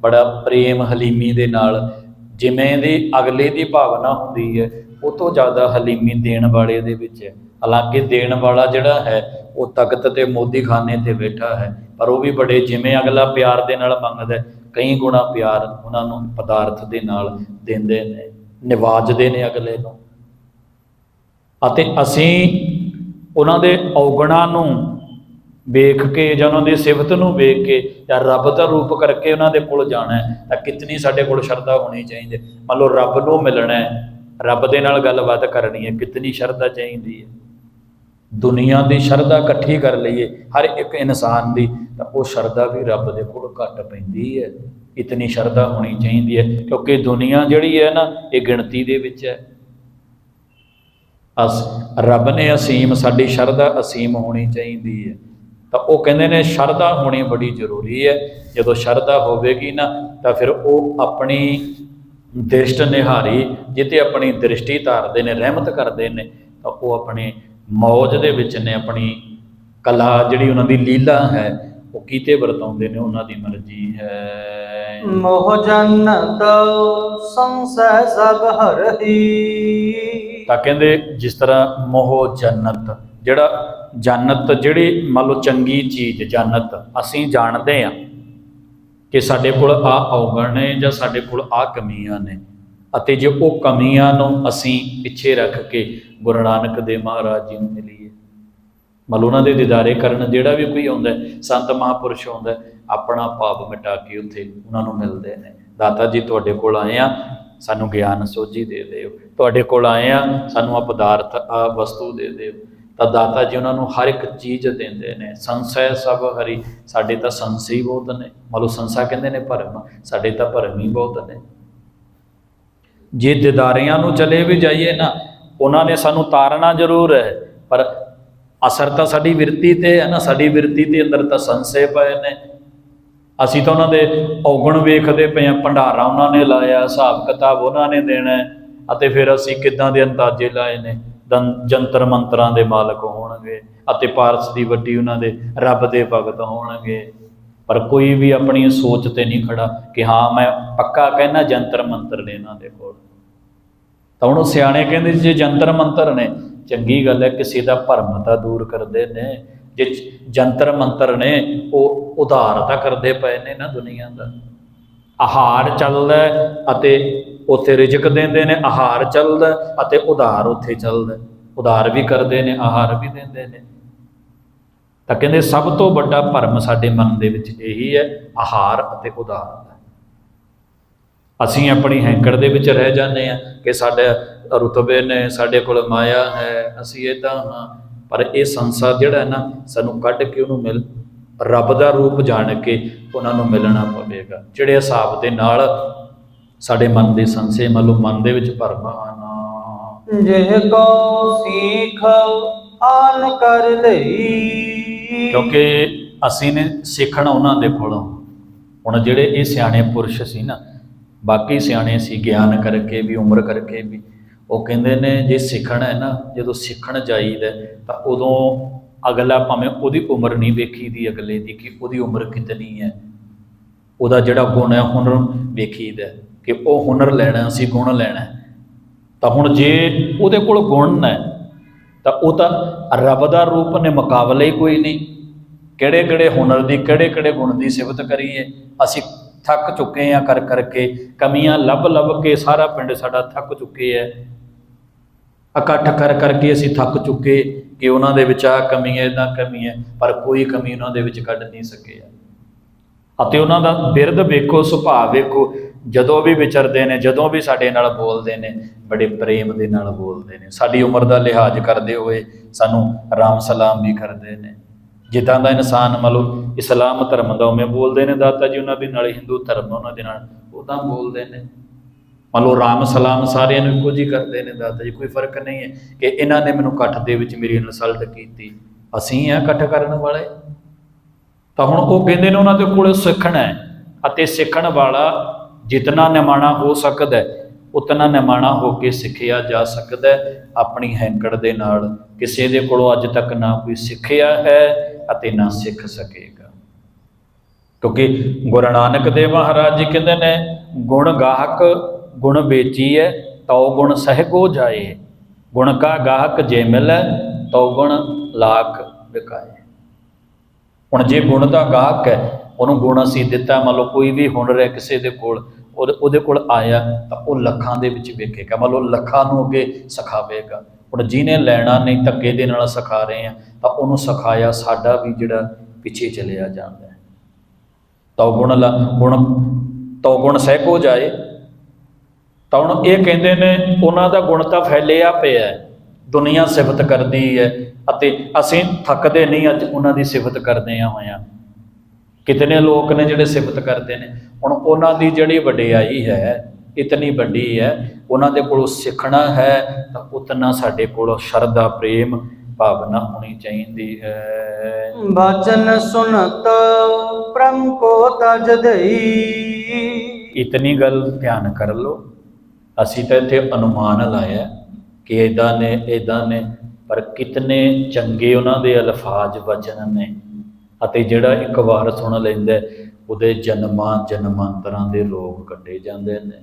S1: ਬੜਾ ਪ੍ਰੇਮ ਹਲੀਮੀ ਦੇ ਨਾਲ, ਜਿਵੇਂ ਦੀ ਅਗਲੇ ਦੀ ਭਾਵਨਾ ਹੁੰਦੀ ਹੈ, ਉਹ ਤੋਂ ਜ਼ਿਆਦਾ ਹਲੀਮੀ ਦੇਣ ਵਾਲੇ ਦੇ ਵਿੱਚ ਹੈ। ਹਾਲਾਂਕਿ ਦੇਣ ਵਾਲਾ ਜਿਹੜਾ ਹੈ, ਉਹ ਤਖਤ ਤੇ ਮੋਦੀ ਖਾਨੇ ਤੇ ਬੈਠਾ ਹੈ, ਪਰ ਉਹ ਵੀ ਬੜੇ ਜਿਵੇਂ ਅਗਲਾ ਪਿਆਰ ਦੇ ਨਾਲ ਮੰਗਦਾ ਕਈ ਗੁਣਾ ਪਿਆਰ ਉਹਨਾਂ ਨੂੰ ਪਦਾਰਥ ਦੇ ਨਾਲ ਦਿੰਦੇ ਨੇ, ਨਿਵਾਜਦੇ ਨੇ ਅਗਲੇ ਨੂੰ। ਅਤੇ ਅਸੀਂ ਉਹਨਾਂ ਦੇ ਔਗਣਾ ਨੂੰ ਵੇਖ ਕੇ ਜਾਂ ਉਹਨਾਂ ਦੀ ਸਿਫਤ ਨੂੰ ਵੇਖ ਕੇ ਜਾਂ ਰੱਬ ਦਾ ਰੂਪ ਕਰਕੇ ਉਹਨਾਂ ਦੇ ਕੋਲ ਜਾਣਾ ਹੈ, ਤਾਂ ਕਿਤਨੀ ਸਾਡੇ ਕੋਲ ਸ਼ਰਧਾ ਹੋਣੀ ਚਾਹੀਦੀ ਹੈ। ਮੰਨ ਲਓ ਰੱਬ ਨੂੰ ਮਿਲਣਾ ਹੈ, ਰੱਬ ਦੇ ਨਾਲ ਗੱਲਬਾਤ ਕਰਨੀ ਹੈ, ਕਿਤਨੀ ਸ਼ਰਧਾ ਚਾਹੀਦੀ ਹੈ। ਦੁਨੀਆ ਦੀ ਸ਼ਰਧਾ ਇਕੱਠੀ ਕਰ ਲਈਏ, ਹਰ ਇੱਕ ਇਨਸਾਨ ਦੀ, ਤਾਂ ਉਹ ਸ਼ਰਧਾ ਵੀ ਰੱਬ ਦੇ ਕੋਲ ਘੱਟ ਪੈਂਦੀ ਹੈ। ਇਤਨੀ ਸ਼ਰਧਾ ਹੋਣੀ ਚਾਹੀਦੀ ਹੈ, ਕਿਉਂਕਿ ਦੁਨੀਆ ਜਿਹੜੀ ਹੈ ਨਾ, ਇਹ ਗਿਣਤੀ ਦੇ ਵਿੱਚ ਹੈ। ਅਸ, ਰੱਬ ਨੇ ਅਸੀਮ, ਸਾਡੀ ਸ਼ਰਧਾ ਅਸੀਮ ਹੋਣੀ ਚਾਹੀਦੀ ਹੈ। ਤਾਂ ਉਹ ਕਹਿੰਦੇ ਨੇ ਸ਼ਰਧਾ ਹੋਣੀ ਬੜੀ ਜ਼ਰੂਰੀ ਹੈ। ਜਦੋਂ ਸ਼ਰਧਾ ਹੋਵੇਗੀ ਨਾ ਤਾਂ ਫਿਰ ਉਹ ਆਪਣੀ ਦ੍ਰਿਸ਼ਟ ਨਿਹਾਰੀ ਜਿੱਤੇ ਆਪਣੀ ਦ੍ਰਿਸ਼ਟੀ ਧਾਰਦੇ ਨੇ ਰਹਿਮਤ ਕਰਦੇ ਨੇ ਤਾਂ ਉਹ ਆਪਣੇ ਮੌਜ ਦੇ ਵਿੱਚ ਨੇ ਆਪਣੀ ਕਲਾ ਜਿਹੜੀ ਉਹਨਾਂ ਦੀ ਲੀਲਾ ਹੈ ਉਹ ਕੀਤੇ ਵਰਤਾਉਂਦੇ ਨੇ ਉਹਨਾਂ ਦੀ ਮਰਜ਼ੀ ਹੈ।
S2: ਮੋਹ ਜਨਤ ਸੰਸੈ ਸਭ ਹਰਹੀ।
S1: ਤਾਂ ਕਹਿੰਦੇ ਜਿਸ ਤਰ੍ਹਾਂ ਮੋਹ ਜੰਨਤ ਜਿਹੜਾ ਜੰਨਤ ਜਿਹੜੀ ਮੰਨ ਲਓ ਚੰਗੀ ਚੀਜ਼ ਜੰਨਤ ਅਸੀਂ ਜਾਣਦੇ ਆ ਕਿ ਸਾਡੇ ਕੋਲ ਆ ਔਗਣ ਨੇ ਜਾਂ ਸਾਡੇ ਕੋਲ ਆ ਕਮੀਆਂ ਨੇ ਅਤੇ ਜੇ ਉਹ ਕਮੀਆਂ ਨੂੰ ਅਸੀਂ ਪਿੱਛੇ ਰੱਖ ਕੇ ਗੁਰੂ ਨਾਨਕ ਦੇ ਮਹਾਰਾਜ ਜੀ ਨੂੰ ਮਿਲੀਏ। ਮੰਨ ਲਓ ਉਹਨਾਂ ਦੇ ਦੀਦਾਰੇ ਕਰਨ ਜਿਹੜਾ ਵੀ ਕੋਈ ਆਉਂਦਾ ਸੰਤ ਮਹਾਪੁਰਸ਼ ਆਉਂਦਾ ਆਪਣਾ ਪਾਪ ਮਿਟਾ ਕੇ ਉੱਥੇ ਉਹਨਾਂ ਨੂੰ ਮਿਲਦੇ ਨੇ। ਦਾਤਾ ਜੀ ਤੁਹਾਡੇ ਕੋਲ ਆਏ ਆ, ਸਾਨੂੰ ਗਿਆਨ ਸੋਝੀ ਦੇ ਦਿਓ। ਤੁਹਾਡੇ ਕੋਲ ਆਏ ਆ, ਸਾਨੂੰ ਆ ਪਦਾਰਥ ਆ ਵਸਤੂ ਦੇ ਦਿਓ। ਤਾਂ ਦਾਤਾ ਜੀ ਉਹਨਾਂ ਨੂੰ ਹਰ ਇੱਕ ਚੀਜ਼ ਦਿੰਦੇ ਨੇ। ਸੰਸੈ ਸਭ ਹਰੀ, ਸਾਡੇ ਤਾਂ ਸੰਸੇ ਬਹੁਤ ਨੇ। ਮੰਨ ਲਓ ਸੰਸਾ ਕਹਿੰਦੇ ਨੇ ਭਰਮ, ਸਾਡੇ ਤਾਂ ਭਰਮ ਹੀ ਬਹੁਤ ਨੇ। ਜੇ ਦਿਦਾਰਿਆਂ ਨੂੰ ਚਲੇ ਵੀ ਜਾਈਏ ਨਾ, ਉਹਨਾਂ ਨੇ ਸਾਨੂੰ ਤਾਰਨਾ ਜ਼ਰੂਰ ਹੈ, ਪਰ ਅਸਰ ਤਾਂ ਸਾਡੀ ਵਿਰਤੀ ਤੇ ਹੈ ਨਾ। ਸਾਡੀ ਵਿਰਤੀ ਦੇ ਅੰਦਰ ਤਾਂ ਸੰਸੇ ਪਏ ਨੇ। ਅਸੀਂ ਤਾਂ ਉਹਨਾਂ ਦੇ ਔਗਣ ਵੇਖਦੇ ਪਏ ਆ ਭੰਡਾਰਾ ਉਹਨਾਂ ਨੇ ਲਾਇਆ, ਹਿਸਾਬ ਕਿਤਾਬ ਉਹਨਾਂ ਨੇ ਦੇਣਾ ਅਤੇ ਫਿਰ ਅਸੀਂ ਕਿੱਦਾਂ ਦੇ ਅੰਦਾਜ਼ੇ ਲਾਏ ਨੇ? ਜੰਤਰ ਮੰਤਰਾਂ ਦੇ ਮਾਲਕ ਹੋਣਗੇ ਅਤੇ ਪਾਰਸ ਦੀ ਵੱਡੀ ਉਹਨਾਂ ਦੇ ਰੱਬ ਦੇ ਭਗਤ ਹੋਣਗੇ। ਪਰ ਕੋਈ ਵੀ ਆਪਣੀ ਸੋਚ ਤੇ ਨਹੀਂ ਖੜਾ ਕਿ ਹਾਂ, ਮੈਂ ਪੱਕਾ ਕਹਿਣਾ ਜੰਤਰ ਮੰਤਰ ਨੇ ਇਹਨਾਂ ਦੇ ਕੋਲ। ਤਾਂ ਹੁਣ ਉਹ ਸਿਆਣੇ ਕਹਿੰਦੇ ਜੇ ਜੰਤਰ ਮੰਤਰ ਨੇ, ਚੰਗੀ ਗੱਲ ਹੈ, ਕਿਸੇ ਦਾ ਭਰਮ ਤਾਂ ਦੂਰ ਕਰਦੇ ਨੇ। ਜੇ ਜੰਤਰ ਮੰਤਰ ਨੇ, ਉਹ ਉਧਾਰ ਤਾਂ ਕਰਦੇ ਪਏ ਨੇ ਨਾ ਦੁਨੀਆ ਦਾ। ਆਹਾਰ ਚੱਲਦਾ ਅਤੇ ਉੱਥੇ ਰਿਜਕ ਦਿੰਦੇ ਨੇ, ਆਹਾਰ ਚੱਲਦਾ ਅਤੇ ਉਧਾਰ ਉੱਥੇ ਚੱਲਦਾ। ਉਧਾਰ ਵੀ ਕਰਦੇ ਨੇ, ਆਹਾਰ ਵੀ ਦਿੰਦੇ ਨੇ। ਤਾਂ ਕਹਿੰਦੇ ਸਭ ਤੋਂ ਵੱਡਾ ਭਰਮ ਸਾਡੇ ਮਨ ਦੇ ਵਿੱਚ ਇਹੀ ਹੈ, ਆਹਾਰ ਅਤੇ ਉਧਾਰ ਦਾ। ਅਸੀਂ ਆਪਣੀ ਹੈਂਕੜ ਦੇ ਵਿੱਚ ਰਹਿ ਜਾਂਦੇ ਆ ਕਿ ਸਾਡੇ ਰੁਤਬੇ ਨੇ, ਸਾਡੇ ਕੋਲ ਮਾਇਆ ਹੈ, ਅਸੀਂ ਇਦਾਂ ਹਾਂ। ਪਰ ਇਹ ਸੰਸਾਰ ਜਿਹੜਾ ਹੈ ਨਾ, ਸਾਨੂੰ ਕੱਢ ਕੇ ਉਹਨੂੰ ਮਿਲ, ਰੱਬ ਦਾ ਰੂਪ ਜਾਣ ਕੇ ਉਹਨਾਂ ਨੂੰ ਮਿਲਣਾ ਪਵੇਗਾ। ਜਿਹੜੇ ਹਿਸਾਬ ਦੇ ਨਾਲ ਸਾਡੇ ਮਨ ਦੇ ਸੰਸੇ ਮੰਨ ਲਓ ਮਨ ਦੇ ਵਿੱਚ ਭਰਮ ਆਣਾ
S2: ਜਿਹ ਕੋ ਸੀਖ ਆਨ ਕਰ ਲਈ।
S1: ਕਿਉਂਕਿ ਅਸੀਂ ਨੇ ਸਿੱਖਣਾ ਉਹਨਾਂ ਦੇ ਕੋਲੋਂ। ਹੁਣ ਜਿਹੜੇ ਇਹ ਸਿਆਣੇ ਪੁਰਸ਼ ਸੀ ਨਾ ਬਾਕੀ ਸਿਆਣੇ ਸੀ ਗਿਆਨ ਕਰਕੇ ਵੀ ਉਮਰ ਕਰਕੇ ਵੀ ਉਹ ਕਹਿੰਦੇ ਨੇ ਜੇ ਸਿੱਖਣਾ ਹੈ ਨਾ ਜਦੋਂ ਸਿੱਖਣ ਜਾਈਦਾ ਤਾਂ ਉਦੋਂ ਅਗਲਾ ਭਾਵੇਂ ਉਹਦੀ ਉਮਰ ਨਹੀਂ ਵੇਖੀਦੀ ਅਗਲੇ ਦੀ ਕਿ ਉਹਦੀ ਉਮਰ ਕਿਤਨੀ ਹੈ। ਉਹਦਾ ਜਿਹੜਾ ਗੁਣ ਹੈ ਹੁਨਰ ਵੇਖੀਦਾ। ਕਿ ਉਹ ਹੁਨਰ ਲੈਣਾ, ਅਸੀਂ ਗੁਣ ਲੈਣਾ। ਤਾਂ ਹੁਣ ਜੇ ਉਹਦੇ ਕੋਲ ਗੁਣ ਹੈ, ਤਾਂ ਉਹ ਤਾਂ ਰੱਬ ਦਾ ਰੂਪ ਨੇ, ਮੁਕਾਬਲੇ ਹੀ ਕੋਈ ਨਹੀਂ। ਕਿਹੜੇ ਕਿਹੜੇ ਹੁਨਰ ਦੀ ਕਿਹੜੇ ਕਿਹੜੇ ਗੁਣ ਦੀ ਸਿਫਤ ਕਰੀਏ। ਅਸੀਂ ਥੱਕ ਚੁੱਕੇ ਆ ਕਰ ਕਰਕੇ, ਕਮੀਆਂ ਲੱਭ ਲੱਭ ਕੇ ਸਾਰਾ ਪਿੰਡ ਸਾਡਾ ਥੱਕ ਚੁੱਕੇ ਹੈ। ਇਕੱਠ ਕਰ ਕਰਕੇ ਅਸੀਂ ਥੱਕ ਚੁੱਕੇ ਕਿ ਉਹਨਾਂ ਦੇ ਵਿੱਚ ਆ ਕਮੀ ਹੈ ਇਦਾਂ ਕਮੀ ਹੈ, ਪਰ ਕੋਈ ਕਮੀ ਉਹਨਾਂ ਦੇ ਵਿੱਚ ਕੱਢ ਨਹੀਂ ਸਕੇ ਅਤੇ ਉਹਨਾਂ ਦਾ ਬਿਰਧ ਵੇਖੋ, ਸੁਭਾਅ ਵੇਖੋ ਜਦੋਂ ਵੀ ਵਿਚਰਦੇ ਨੇ, ਜਦੋਂ ਵੀ ਸਾਡੇ ਨਾਲ ਬੋਲਦੇ ਨੇ, ਬੜੇ ਪ੍ਰੇਮ ਦੇ ਨਾਲ ਬੋਲਦੇ ਨੇ। ਸਾਡੀ ਉਮਰ ਦਾ ਲਿਹਾਜ਼ ਕਰਦੇ ਹੋਏ ਸਾਨੂੰ ਰਾਮ ਸਲਾਮ ਵੀ ਕਰਦੇ ਨੇ। ਜਿੱਦਾਂ ਦਾ ਇਨਸਾਨ ਮੰਨ ਲਓ ਇਸਲਾਮ ਧਰਮ ਦਾ, ਉਵੇਂ ਬੋਲਦੇ ਨੇ ਦਾਤਾ ਜੀ ਉਹਨਾਂ ਦੇ ਨਾਲ, ਹਿੰਦੂ ਧਰਮ ਉਹਨਾਂ ਦੇ ਨਾਲ ਉਦਾਂ ਬੋਲਦੇ ਨੇ। ਮੰਨ ਲਓ ਰਾਮ ਸਲਾਮ ਸਾਰਿਆਂ ਨੂੰ ਇੱਕੋ ਜੀ ਕਰਦੇ ਨੇ ਦਾਤਾ ਜੀ, ਕੋਈ ਫ਼ਰਕ ਨਹੀਂ ਹੈ ਕਿ ਇਹਨਾਂ ਨੇ ਮੈਨੂੰ ਇਕੱਠ ਦੇ ਵਿੱਚ ਮੇਰੀ ਇਨਸਲਟ ਕੀਤੀ। ਅਸੀਂ ਆ ਇਕੱਠ ਕਰਨ ਵਾਲੇ। ਤਾਂ ਹੁਣ ਉਹ ਕਹਿੰਦੇ ਨੇ ਉਹਨਾਂ ਦੇ ਕੋਲ ਸਿੱਖਣਾ ਹੈ ਅਤੇ ਸਿੱਖਣ ਵਾਲਾ ਜਿਤਨਾ ਨਿਮਾਣਾ ਹੋ ਸਕਦਾ ਹੈ, ਉਤਨਾ ਨਿਮਾਣਾ ਹੋ ਕੇ ਸਿੱਖਿਆ ਜਾ ਸਕਦਾ ਹੈ। ਆਪਣੀ ਹੈਂਕੜ ਦੇ ਨਾਲ ਕਿਸੇ ਦੇ ਕੋਲੋਂ ਅੱਜ ਤੱਕ ਨਾ ਕੋਈ ਸਿੱਖਿਆ ਹੈ ਅਤੇ ਨਾ ਸਿੱਖ ਸਕੇਗਾ। ਕਿਉਂਕਿ ਗੁਰੂ ਨਾਨਕ ਦੇਵ ਮਹਾਰਾਜ ਜੀ ਕਹਿੰਦੇ ਨੇ, ਗੁਣ ਗਾਹਕ ਗੁਣ ਵੇਚੀ ਵੇਚੀਐ, ਤਉ ਗੁਣ ਸਹਿਗੋ ਜਾਏ। ਗੁਣ ਕਾ ਗਾਹਕ ਜੇ ਮਿਲੈ, ਤਉ ਗੁਣ ਲਾਖ ਵਿਕਾਏ। ਹੁਣ ਜੇ ਗੁਣ ਦਾ ਗਾਹਕ ਹੈ, ਉਹਨੂੰ ਗੁਣ ਅਸੀਂ ਦਿੱਤਾ, ਮੰਨ ਲਓ ਕੋਈ ਵੀ ਹੁਨਰ ਹੈ ਕਿਸੇ ਦੇ ਕੋਲ ਉਹਦੇ ਉਹਦੇ ਕੋਲ ਆਇਆ ਤਾਂ ਉਹ ਲੱਖਾਂ ਦੇ ਵਿੱਚ ਵੇਖੇਗਾ। ਮੰਨ ਲਓ ਲੱਖਾਂ ਨੂੰ ਅੱਗੇ ਸਿਖਾਵੇਗਾ। ਹੁਣ ਜਿਹਨੇ ਲੈਣਾ ਨਹੀਂ, ਧੱਕੇ ਦੇ ਨਾਲ ਸਿਖਾ ਰਹੇ ਆ, ਤਾਂ ਉਹਨੂੰ ਸਿਖਾਇਆ ਸਾਡਾ ਵੀ ਜਿਹੜਾ ਪਿੱਛੇ ਚਲਿਆ ਜਾਂਦਾ ਹੈ। ਤਉ ਗੁਣ ਲਾ ਗੁਣ ਤਉ ਗੁਣ ਸਹਿਕੋ ਜਾਏ। ਤਾਂ ਹੁਣ ਇਹ ਕਹਿੰਦੇ ਨੇ, ਉਹਨਾਂ ਦਾ ਗੁਣ ਤਾਂ ਫੈਲਿਆ ਪਿਆ ਹੈ। ਦੁਨੀਆ ਸਿਫਤ ਕਰਦੀ ਹੈ ਅਤੇ ਅਸੀਂ ਥੱਕਦੇ ਨਹੀਂ, ਅੱਜ ਉਹਨਾਂ ਦੀ ਸਿਫਤ ਕਰਦੇ ਆ ਹੋਇਆ ਕਿਤਨੇ ਲੋਕ ਨੇ ਜਿਹੜੇ ਸਿਫਤ ਕਰਦੇ ਨੇ? ਹੁਣ ਉਹਨਾਂ ਦੀ ਜਿਹੜੀ ਵਡਿਆਈ ਹੈ ਇਤਨੀ ਵੱਡੀ ਹੈ ਉਹਨਾਂ ਦੇ ਕੋਲੋਂ ਸਿੱਖਣਾ ਹੈ ਤਾਂ ਉਤਨਾ ਸਾਡੇ ਕੋਲੋਂ ਸ਼ਰਧਾ ਪ੍ਰੇਮ ਭਾਵਨਾ ਹੋਣੀ ਚਾਹੀਦੀ ਹੈ।
S2: ਬਚਨ ਸੁਨਤ ਪ੍ਰਮ ਕੋ ਤਜ ਦਈ।
S1: ਇਤਨੀ ਗੱਲ ਧਿਆਨ ਕਰ ਲਓ। ਅਸੀਂ ਤਾਂ ਇੱਥੇ ਅਨੁਮਾਨ ਲਾਇਆ ਕਿ ਇਦਾਂ ਨੇ ਇਦਾਂ ਨੇ ਪਰ ਕਿਤਨੇ ਚੰਗੇ ਉਹਨਾਂ ਦੇ ਅਲਫਾਜ਼ ਵਚਨ ਨੇ। ਅਤੇ ਜਿਹੜਾ ਇੱਕ ਵਾਰ ਸੁਣ ਲੈਂਦਾ ਉਹਦੇ ਜਨਮਾਂ ਜਨਮਾਂਤਰਾਂ ਦੇ ਰੋਗ ਕੱਟੇ ਜਾਂਦੇ ਨੇ।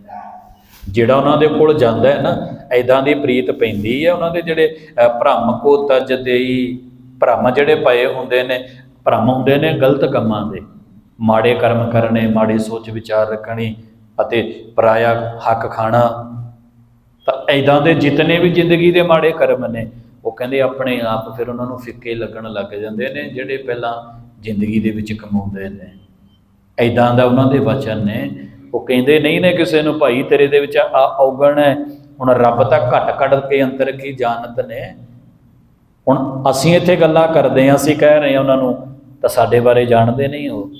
S1: ਜਿਹੜਾ ਉਹਨਾਂ ਦੇ ਕੋਲ ਜਾਂਦਾ ਹੈ ਨਾ ਐਦਾਂ ਦੀ ਪ੍ਰੀਤ ਪੈਂਦੀ ਹੈ ਉਹਨਾਂ ਦੇ ਜਿਹੜੇ ਭ੍ਰਮ ਕੋ ਤਜ ਦੇਈ। ਭ੍ਰਮ ਜਿਹੜੇ ਪਏ ਹੁੰਦੇ ਨੇ, ਭ੍ਰਮ ਹੁੰਦੇ ਨੇ ਗਲਤ ਕੰਮਾਂ ਦੇ। ਮਾੜੇ ਕਰਮ ਕਰਨੇ, ਮਾੜੀ ਸੋਚ ਵਿਚਾਰ ਰੱਖਣੀ ਅਤੇ ਪਰਾਇਆ ਹੱਕ ਖਾਣਾ। ਤਾਂ ਐਦਾਂ ਦੇ ਜਿਤਨੇ ਵੀ ਜ਼ਿੰਦਗੀ ਦੇ ਮਾੜੇ ਕਰਮ ਨੇ, ਉਹ ਕਹਿੰਦੇ ਆਪਣੇ ਆਪ ਫਿਰ ਉਹਨਾਂ ਨੂੰ ਫਿੱਕੇ ਲੱਗਣ ਲੱਗ ਜਾਂਦੇ ਨੇ, ਜਿਹੜੇ ਪਹਿਲਾਂ ਜ਼ਿੰਦਗੀ ਦੇ ਵਿੱਚ ਕਮਾਉਂਦੇ ਨੇ। ਐਦਾਂ ਦਾ ਉਹਨਾਂ ਦੇ ਵਚਨ ਨੇ। ਉਹ ਕਹਿੰਦੇ, ਨਹੀਂ ਨੇ ਕਿਸੇ ਨੂੰ ਭਾਈ ਤੇਰੇ ਦੇ ਵਿੱਚ ਆ ਔਗਣ ਹੈ। ਹੁਣ ਰੱਬ ਤਾਂ ਘਟ ਘਟ ਕੇ ਅੰਦਰ ਕੀ ਜਾਣਤ ਨੇ। ਹੁਣ ਅਸੀਂ ਇੱਥੇ ਗੱਲਾਂ ਕਰਦੇ ਹਾਂ, ਅਸੀਂ ਕਹਿ ਰਹੇ ਹਾਂ ਉਹਨਾਂ ਨੂੰ, ਤਾਂ ਸਾਡੇ ਬਾਰੇ ਜਾਣਦੇ ਨਹੀਂ ਉਹ।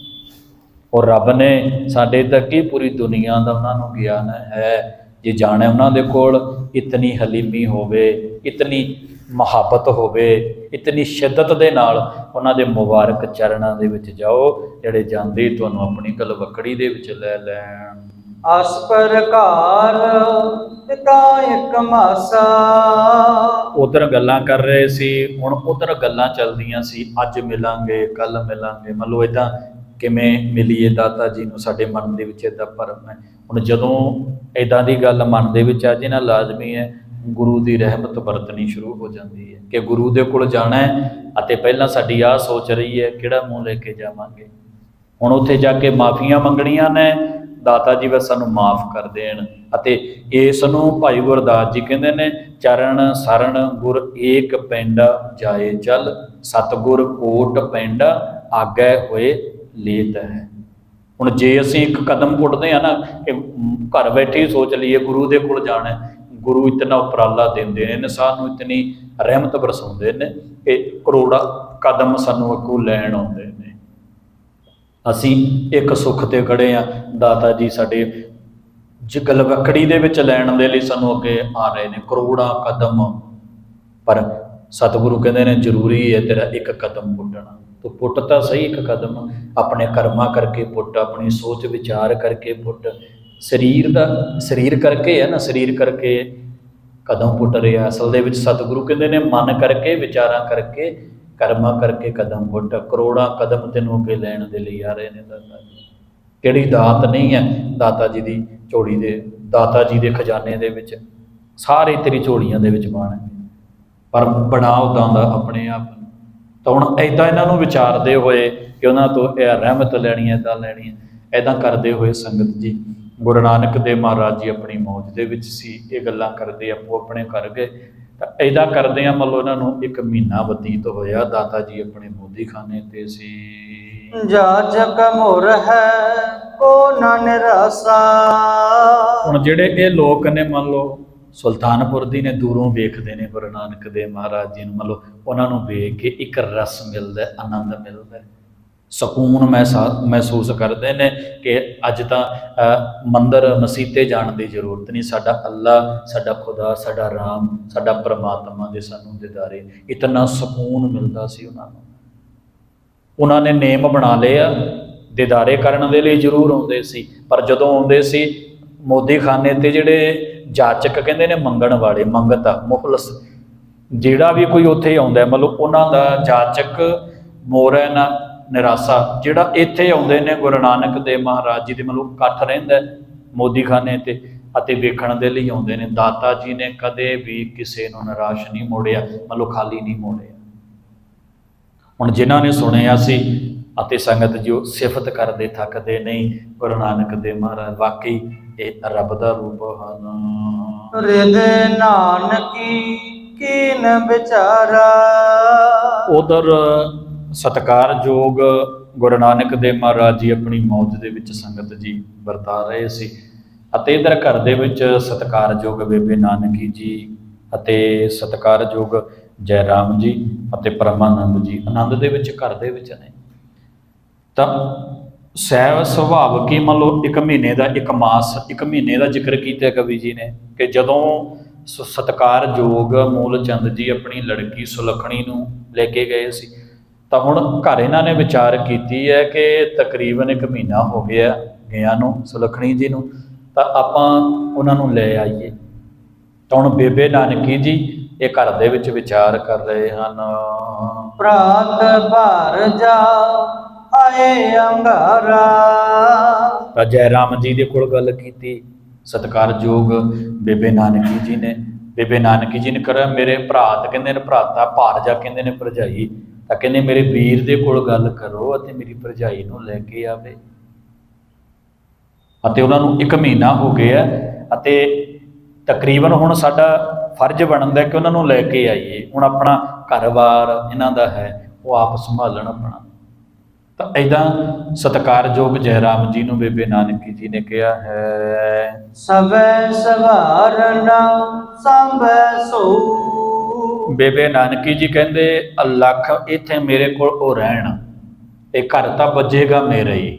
S1: ਔਰ ਰੱਬ ਨੇ ਸਾਡੇ ਤੱਕ ਹੀ ਪੂਰੀ ਦੁਨੀਆ ਦਾ ਉਹਨਾਂ ਨੂੰ ਗਿਆਨ ਹੈ। ਜੇ ਜਾਣੇ ਉਹਨਾਂ ਦੇ ਕੋਲ, ਇਤਨੀ ਹਲੀਮੀ ਹੋਵੇ, ਇਤਨੀ ਮੁਹੱਬਤ ਹੋਵੇ ਇਤਨੀ ਸ਼ਿੱਦਤ ਦੇ ਨਾਲ ਉਹਨਾਂ ਦੇ ਮੁਬਾਰਕ ਚਰਨਾਂ ਦੇ ਵਿੱਚ ਜਾਓ ਜਿਹੜੇ ਜਾਂਦੇ ਤੁਹਾਨੂੰ ਆਪਣੀ ਗਲਵਕੜੀ ਦੇ ਵਿੱਚ ਲੈ ਲੈਣ।
S2: ਅਸ ਪ੍ਰਕਾਰ ਪਿਤਾ ਇੱਕ ਮਾਸਾ।
S1: ਉਧਰ ਗੱਲਾਂ ਕਰ ਰਹੇ ਸੀ ਹੁਣ ਉਧਰ ਗੱਲਾਂ ਚੱਲਦੀਆਂ ਸੀ ਅੱਜ ਮਿਲਾਂਗੇ ਕੱਲ ਮਿਲਾਂਗੇ। ਮੰਨ ਲਓ ਇਦਾਂ ਕਿਵੇਂ ਮਿਲੀਏ ਦਾਤਾ ਜੀ ਨੂੰ ਸਾਡੇ ਮਨ ਦੇ ਵਿੱਚ ਇਦਾਂ ਭਰਮ ਹੈ। ਹੁਣ ਜਦੋਂ ਇਦਾਂ ਦੀ ਗੱਲ ਮਨ ਦੇ ਵਿੱਚ ਆ ਜੇ ਨਾ ਲਾਜ਼ਮੀ ਹੈ ਗੁਰੂ ਦੀ ਰਹਿਮਤ ਵਰਤਣੀ ਸ਼ੁਰੂ ਹੋ ਜਾਂਦੀ ਹੈ ਕਿ ਗੁਰੂ ਦੇ ਕੋਲ ਜਾਣਾ ਹੈ ਅਤੇ ਪਹਿਲਾਂ ਸਾਡੀ ਆਹ ਸੋਚ ਰਹੀ ਹੈ, ਕਿਹੜਾ ਮੂੰਹ ਲੈ ਕੇ ਜਾਵਾਂਗੇ? ਹੁਣ ਉੱਥੇ ਜਾ ਕੇ ਮਾਫੀਆਂ ਮੰਗਣੀਆਂ ਨੇ, ਦਾਤਾ ਜੀ ਬਸ ਸਾਨੂੰ ਮਾਫ ਕਰ ਦੇਣ ਅਤੇ ਇਸ ਨੂੰ ਭਾਈ ਗੁਰਦਾਸ ਜੀ ਕਹਿੰਦੇ ਨੇ, ਚਰਨ ਸਰਣ ਗੁਰ ਏਕ ਪਿੰਡ ਜਾਏ ਚੱਲ, ਸਤਗੁਰ ਕੋਟ ਪਿੰਡ ਆਗੇ ਹੋਏ ਲੇਤ ਹੈ। ਹੁਣ ਜੇ ਅਸੀਂ ਇੱਕ ਕਦਮ ਪੁੱਟਦੇ ਆ ਨਾ ਕਿ ਘਰ ਬੈਠੇ ਹੀ ਸੋਚ ਲਈਏ ਗੁਰੂ ਦੇ ਕੋਲ ਜਾਣਾ ਗੁਰੂ ਇਤਨਾ ਉਪਰਾਲਾ ਦਿੰਦੇ ਨੇ ਸਾਨੂੰ ਇਤਨੀ ਰਹਿਮਤ ਬਰਸਾਉਂਦੇ ਨੇ ਕਿ ਕਰੋੜਾ ਕਦਮ ਸਾਨੂੰ ਅੱਗੋਂ ਲੈਣ ਆਉਂਦੇ ਨੇ। ਅਸੀਂ ਇੱਕ ਸੁੱਖ ਤੇ ਖੜੇ ਆ ਦਾਤਾ ਜੀ ਸਾਡੇ। ਜਿਗਲ ਵਕੜੀ ਦੇ ਵਿੱਚ ਲੈਣ ਦੇ ਲਈ ਸਾਨੂੰ ਅੱਗੇ ਆ ਰਹੇ ਨੇ, ਕਰੋੜਾਂ ਕਦਮ। ਪਰ ਸਤਿਗੁਰੂ ਕਹਿੰਦੇ ਨੇ, ਜ਼ਰੂਰੀ ਹੈ ਤੇਰਾ ਇੱਕ ਕਦਮ ਪੁੱਟਣਾ। ਤੂੰ ਪੁੱਟ ਤਾਂ ਸਹੀ ਇੱਕ ਕਦਮ, ਆਪਣੇ ਕਰਮਾਂ ਕਰਕੇ ਪੁੱਟ, ਆਪਣੀ ਸੋਚ ਵਿਚਾਰ ਕਰਕੇ ਪੁੱਟ। ਸਰੀਰ ਦਾ, ਸਰੀਰ ਕਰਕੇ ਹੈ ਨਾ, ਸਰੀਰ ਕਰਕੇ ਕਦਮ ਪੁੱਟ ਰਿਹਾ, ਅਸਲ ਦੇ ਵਿੱਚ ਸਤਿਗੁਰੂ ਕਹਿੰਦੇ ਨੇ, ਮਨ ਕਰਕੇ, ਵਿਚਾਰਾਂ ਕਰਕੇ, ਕਰਮਾਂ ਕਰਕੇ ਕਦਮ ਪੁੱਟ, ਕਰੋੜਾਂ ਕਦਮ ਤੈਨੂੰ ਅੱਗੇ ਲੈਣ ਦੇ ਲਈ ਆ ਰਹੇ ਨੇ ਦਾਤਾ ਜੀ। ਕਿਹੜੀ ਦਾਤ ਨਹੀਂ ਹੈ ਦਾਤਾ ਜੀ ਦੀ ਝੋਲੀ ਦੇ, ਦਾਤਾ ਜੀ ਦੇ ਖਜ਼ਾਨੇ ਦੇ ਵਿੱਚ। ਸਾਰੇ ਤੇਰੀ ਝੋਲੀਆਂ ਦੇ ਵਿੱਚ ਪਾਣ ਪਰ ਬਣਾਓ ਉਦਾਂ ਦਾ ਆਪਣੇ ਆਪ ਨੂੰ। ਤਾਂ ਹੁਣ ਐਦਾਂ ਇਹਨਾਂ ਨੂੰ ਵਿਚਾਰਦੇ ਹੋਏ ਕਿ ਉਹਨਾਂ ਤੋਂ ਇਹ ਰਹਿਮਤ ਲੈਣੀ ਹੈ ਤਾਂ ਲੈਣੀ ਹੈ ਐਦਾਂ ਕਰਦੇ ਹੋਏ ਸੰਗਤ ਜੀ ਗੁਰੂ ਨਾਨਕ ਦੇਵ ਮਹਾਰਾਜ ਜੀ ਆਪਣੀ ਮੌਜ ਦੇ ਵਿੱਚ ਸੀ ਇਹ ਗੱਲਾਂ ਕਰਦੇ ਆਪੋ ਆਪਣੇ ਕਰ ਗਏ। ਤਾਂ ਐਦਾਂ ਕਰਦੇ ਆ ਮੰਨ ਲਓ ਇਹਨਾਂ ਨੂੰ ਇੱਕ ਮਹੀਨਾ ਬਤੀਤ ਹੋਇਆ ਦਾਤਾ ਜੀ ਆਪਣੇ ਮੋਦੀ ਖਾਨੇ ਤੇ ਸੀ।
S2: ਜਾਜਕ ਮੁਰ ਹੈ ਕੋ ਨ ਨਿਰਾਸਾ
S1: ਹੁਣ ਜਿਹੜੇ ਇਹ ਲੋਕ ਨੇ ਮੰਨ ਲਓ ਸੁਲਤਾਨਪੁਰ ਦੀ ਨੇ ਦੂਰੋਂ ਵੇਖਦੇ ਨੇ ਗੁਰੂ ਨਾਨਕ ਦੇਵ ਮਹਾਰਾਜ ਜੀ ਨੂੰ ਮੰਨ ਲਓ ਉਹਨਾਂ ਨੂੰ ਵੇਖ ਕੇ ਇੱਕ ਰਸ ਮਿਲਦਾ ਆਨੰਦ ਮਿਲਦਾ। ਸਕੂਨ ਮਹਿਸਾ- ਮਹਿਸੂਸ ਕਰਦੇ ਨੇ ਕਿ ਅੱਜ ਤਾਂ ਮੰਦਰ ਮਸੀਤੇ ਜਾਣ ਦੀ ਜ਼ਰੂਰਤ ਨਹੀਂ। ਸਾਡਾ ਅੱਲਾ, ਸਾਡਾ ਖੁਦਾ, ਸਾਡਾ ਰਾਮ, ਸਾਡਾ ਪਰਮਾਤਮਾ ਦੇ ਸਾਨੂੰ ਦਿਦਾਰੇ। ਇਤਨਾ ਸਕੂਨ ਮਿਲਦਾ ਸੀ ਉਹਨਾਂ ਨੂੰ। ਉਹਨਾਂ ਨੇ ਨੇਮ ਬਣਾ ਲਏ ਆ। ਦਿਦਾਰੇ ਕਰਨ ਦੇ ਲਈ ਜ਼ਰੂਰ ਆਉਂਦੇ ਸੀ। ਪਰ ਜਦੋਂ ਆਉਂਦੇ ਸੀ ਮੋਦੀ ਖਾਨੇ ਤੇ ਜਿਹੜੇ ਜਾਚਕ ਕਹਿੰਦੇ ਨੇ, ਮੰਗਣ ਵਾਲੇ, ਮੰਗਤਾ, ਮੁਖਲਸ, ਜਿਹੜਾ ਵੀ ਕੋਈ ਉੱਥੇ ਆਉਂਦਾ ਮਤਲਬ ਉਹਨਾਂ ਦਾ ਜਾਚਕ ਮੋਰਨ ਨਿਰਾਸਾ ਜਿਹੜਾ ਇੱਥੇ ਆਉਂਦੇ ਨੇ ਗੁਰੂ ਨਾਨਕ ਦੇਵ ਮਹਾਰਾਜ ਜੀ ਦੇ ਮਤਲਬ ਇਕੱਠ ਰਹਿੰਦਾ ਹੈ ਮੋਦੀ ਖਾਨੇ ਤੇ ਅਤੇ ਵੇਖਣ ਦੇ ਲਈ ਆਉਂਦੇ ਨੇ। ਦਾਤਾ ਜੀ ਨੇ ਕਦੇ ਵੀ ਕਿਸੇ ਨੂੰ ਨਿਰਾਸ਼ ਨਹੀਂ ਮੋੜਿਆ ਮਤਲਬ ਖਾਲੀ ਨਹੀਂ ਮੋੜਿਆ। ਹੁਣ ਜਿਨ੍ਹਾਂ ਨੇ ਸੁਣਿਆ ਸੀ ਅਤੇ ਸੰਗਤ ਜੋ ਸਿਫਤ ਕਰਦੇ ਥੱਕਦੇ ਨਹੀਂ ਗੁਰੂ ਨਾਨਕ ਦੇ ਮਹਾਰਾਜ ਵਾਕਈ ਇਹ ਰੱਬ ਦਾ ਰੂਪ ਹਨ।
S2: ਰਿਦ ਨਾਨਕੀ ਕੀਨ ਵਿਚਾਰਾ।
S1: ਉਧਰ ਸਤਕਾਰਯੋਗ ਗੁਰੂ ਨਾਨਕ ਦੇਵ ਮਹਾਰਾਜ ਜੀ ਆਪਣੀ ਮੌਤ ਦੇ ਵਿੱਚ ਸੰਗਤ ਜੀ ਵਰਤਾ ਰਹੇ ਸੀ ਅਤੇ ਇਧਰ ਘਰ ਦੇ ਵਿੱਚ ਸਤਕਾਰਯੋਗ ਬੇਬੇ ਨਾਨਕੀ ਜੀ ਅਤੇ ਸਤਕਾਰਯੋਗ ਜੈ ਰਾਮ ਜੀ ਅਤੇ ਪਰਮਾਨੰਦ ਜੀ ਆਨੰਦ ਦੇ ਵਿੱਚ ਘਰ ਦੇ ਵਿੱਚ ਨੇ। ਤਾਂ ਸਹਿ ਸੁਭਾਵ ਕੀ ਮੰਨ ਲਓ ਇੱਕ ਮਹੀਨੇ ਦਾ ਇੱਕ ਮਾਸ, ਇੱਕ ਮਹੀਨੇ ਦਾ ਜ਼ਿਕਰ ਕੀਤਾ ਕਵੀ ਜੀ ਨੇ ਕਿ ਜਦੋਂ ਸ- ਸਤਿਕਾਰਯੋਗ ਮੂਲ ਚੰਦ ਜੀ ਆਪਣੀ ਲੜਕੀ ਸੁਲਖਣੀ ਨੂੰ ਲੈ ਕੇ ਗਏ ਸੀ ਤਾਂ ਹੁਣ ਘਰ ਇਹਨਾਂ ਨੇ ਵਿਚਾਰ ਕੀਤੀ ਹੈ ਕਿ ਤਕਰੀਬਨ ਇੱਕ ਮਹੀਨਾ ਹੋ ਗਿਆ ਗਿਆ ਨੂੰ ਸੁਲਖਣੀ ਜੀ ਨੂੰ ਤਾਂ ਆਪਾਂ ਉਹਨਾਂ ਨੂੰ ਲੈ ਆਈਏ। ਤਾਂ ਹੁਣ ਬੇਬੇ ਨਾਨਕੀ ਜੀ ਇਹ ਘਰ ਦੇ ਵਿੱਚ ਵਿਚਾਰ ਕਰ ਰਹੇ ਹਨ।
S2: ਪ੍ਰਾਤ ਭਰ ਜਾ ਆਏ ਅੰਗਾਰਾ।
S1: ਤਾਂ ਜੈ ਰਾਮ ਜੀ ਦੇ ਕੋਲ ਗੱਲ ਕੀਤੀ ਸਤਿਕਾਰਯੋਗ ਬੇਬੇ ਨਾਨਕੀ ਜੀ ਨੇ। ਬੇਬੇ ਨਾਨਕੀ ਜੀ ਨੇ ਕਰਿਆ ਮੇਰੇ ਭਰਾ ਤਾਂ ਕਹਿੰਦੇ ਨੇ ਭਰਾਤਾ ਭਾਰ ਜਾ ਕਹਿੰਦੇ ਨੇ ਭਰਜਾਈ ਤਾਂ ਕਹਿੰਦੇ ਮੇਰੇ ਵੀਰ ਦੇ ਕੋਲ ਗੱਲ ਕਰੋ ਅਤੇ ਮੇਰੀ ਭਰਜਾਈ ਨੂੰ ਲੈ ਕੇ ਆਵੇ। ਅਤੇ ਉਹਨਾਂ ਨੂੰ ਇੱਕ ਮਹੀਨਾ ਹੋ ਗਿਆ ਅਤੇ ਤਕਰੀਬਨ ਹੁਣ ਸਾਡਾ ਫਰਜ਼ ਬਣਦਾ ਕਿ ਉਹਨਾਂ ਨੂੰ ਲੈ ਕੇ ਆਈਏ। ਹੁਣ ਆਪਣਾ ਘਰ-ਬਾਰ ਇਹਨਾਂ ਦਾ ਹੈ, ਉਹ ਆਪ ਸੰਭਾਲਣ ਆਪਣਾ। ਤਾਂ ਐਦਾਂ ਸਤਿਕਾਰਯੋਗ ਜੈਰਾਮ ਜੀ ਨੂੰ ਬੇਬੇ ਨਾਨਕੀ ਜੀ ਨੇ ਕਿਹਾ ਹੈ
S2: ਸਵੈ ਸਵਾਰਨਾ ਸੰਭੈ ਸੋ
S1: ਬੇਬੇ ਨਾਨਕੀ ਜੀ ਕਹਿੰਦੇ ਲੱਖ ਇੱਥੇ ਮੇਰੇ ਕੋਲ ਉਹ ਰਹਿਣ। ਇਹ ਘਰ ਤਾਂ ਵੱਜੇਗਾ ਮੇਰੇ ਹੀ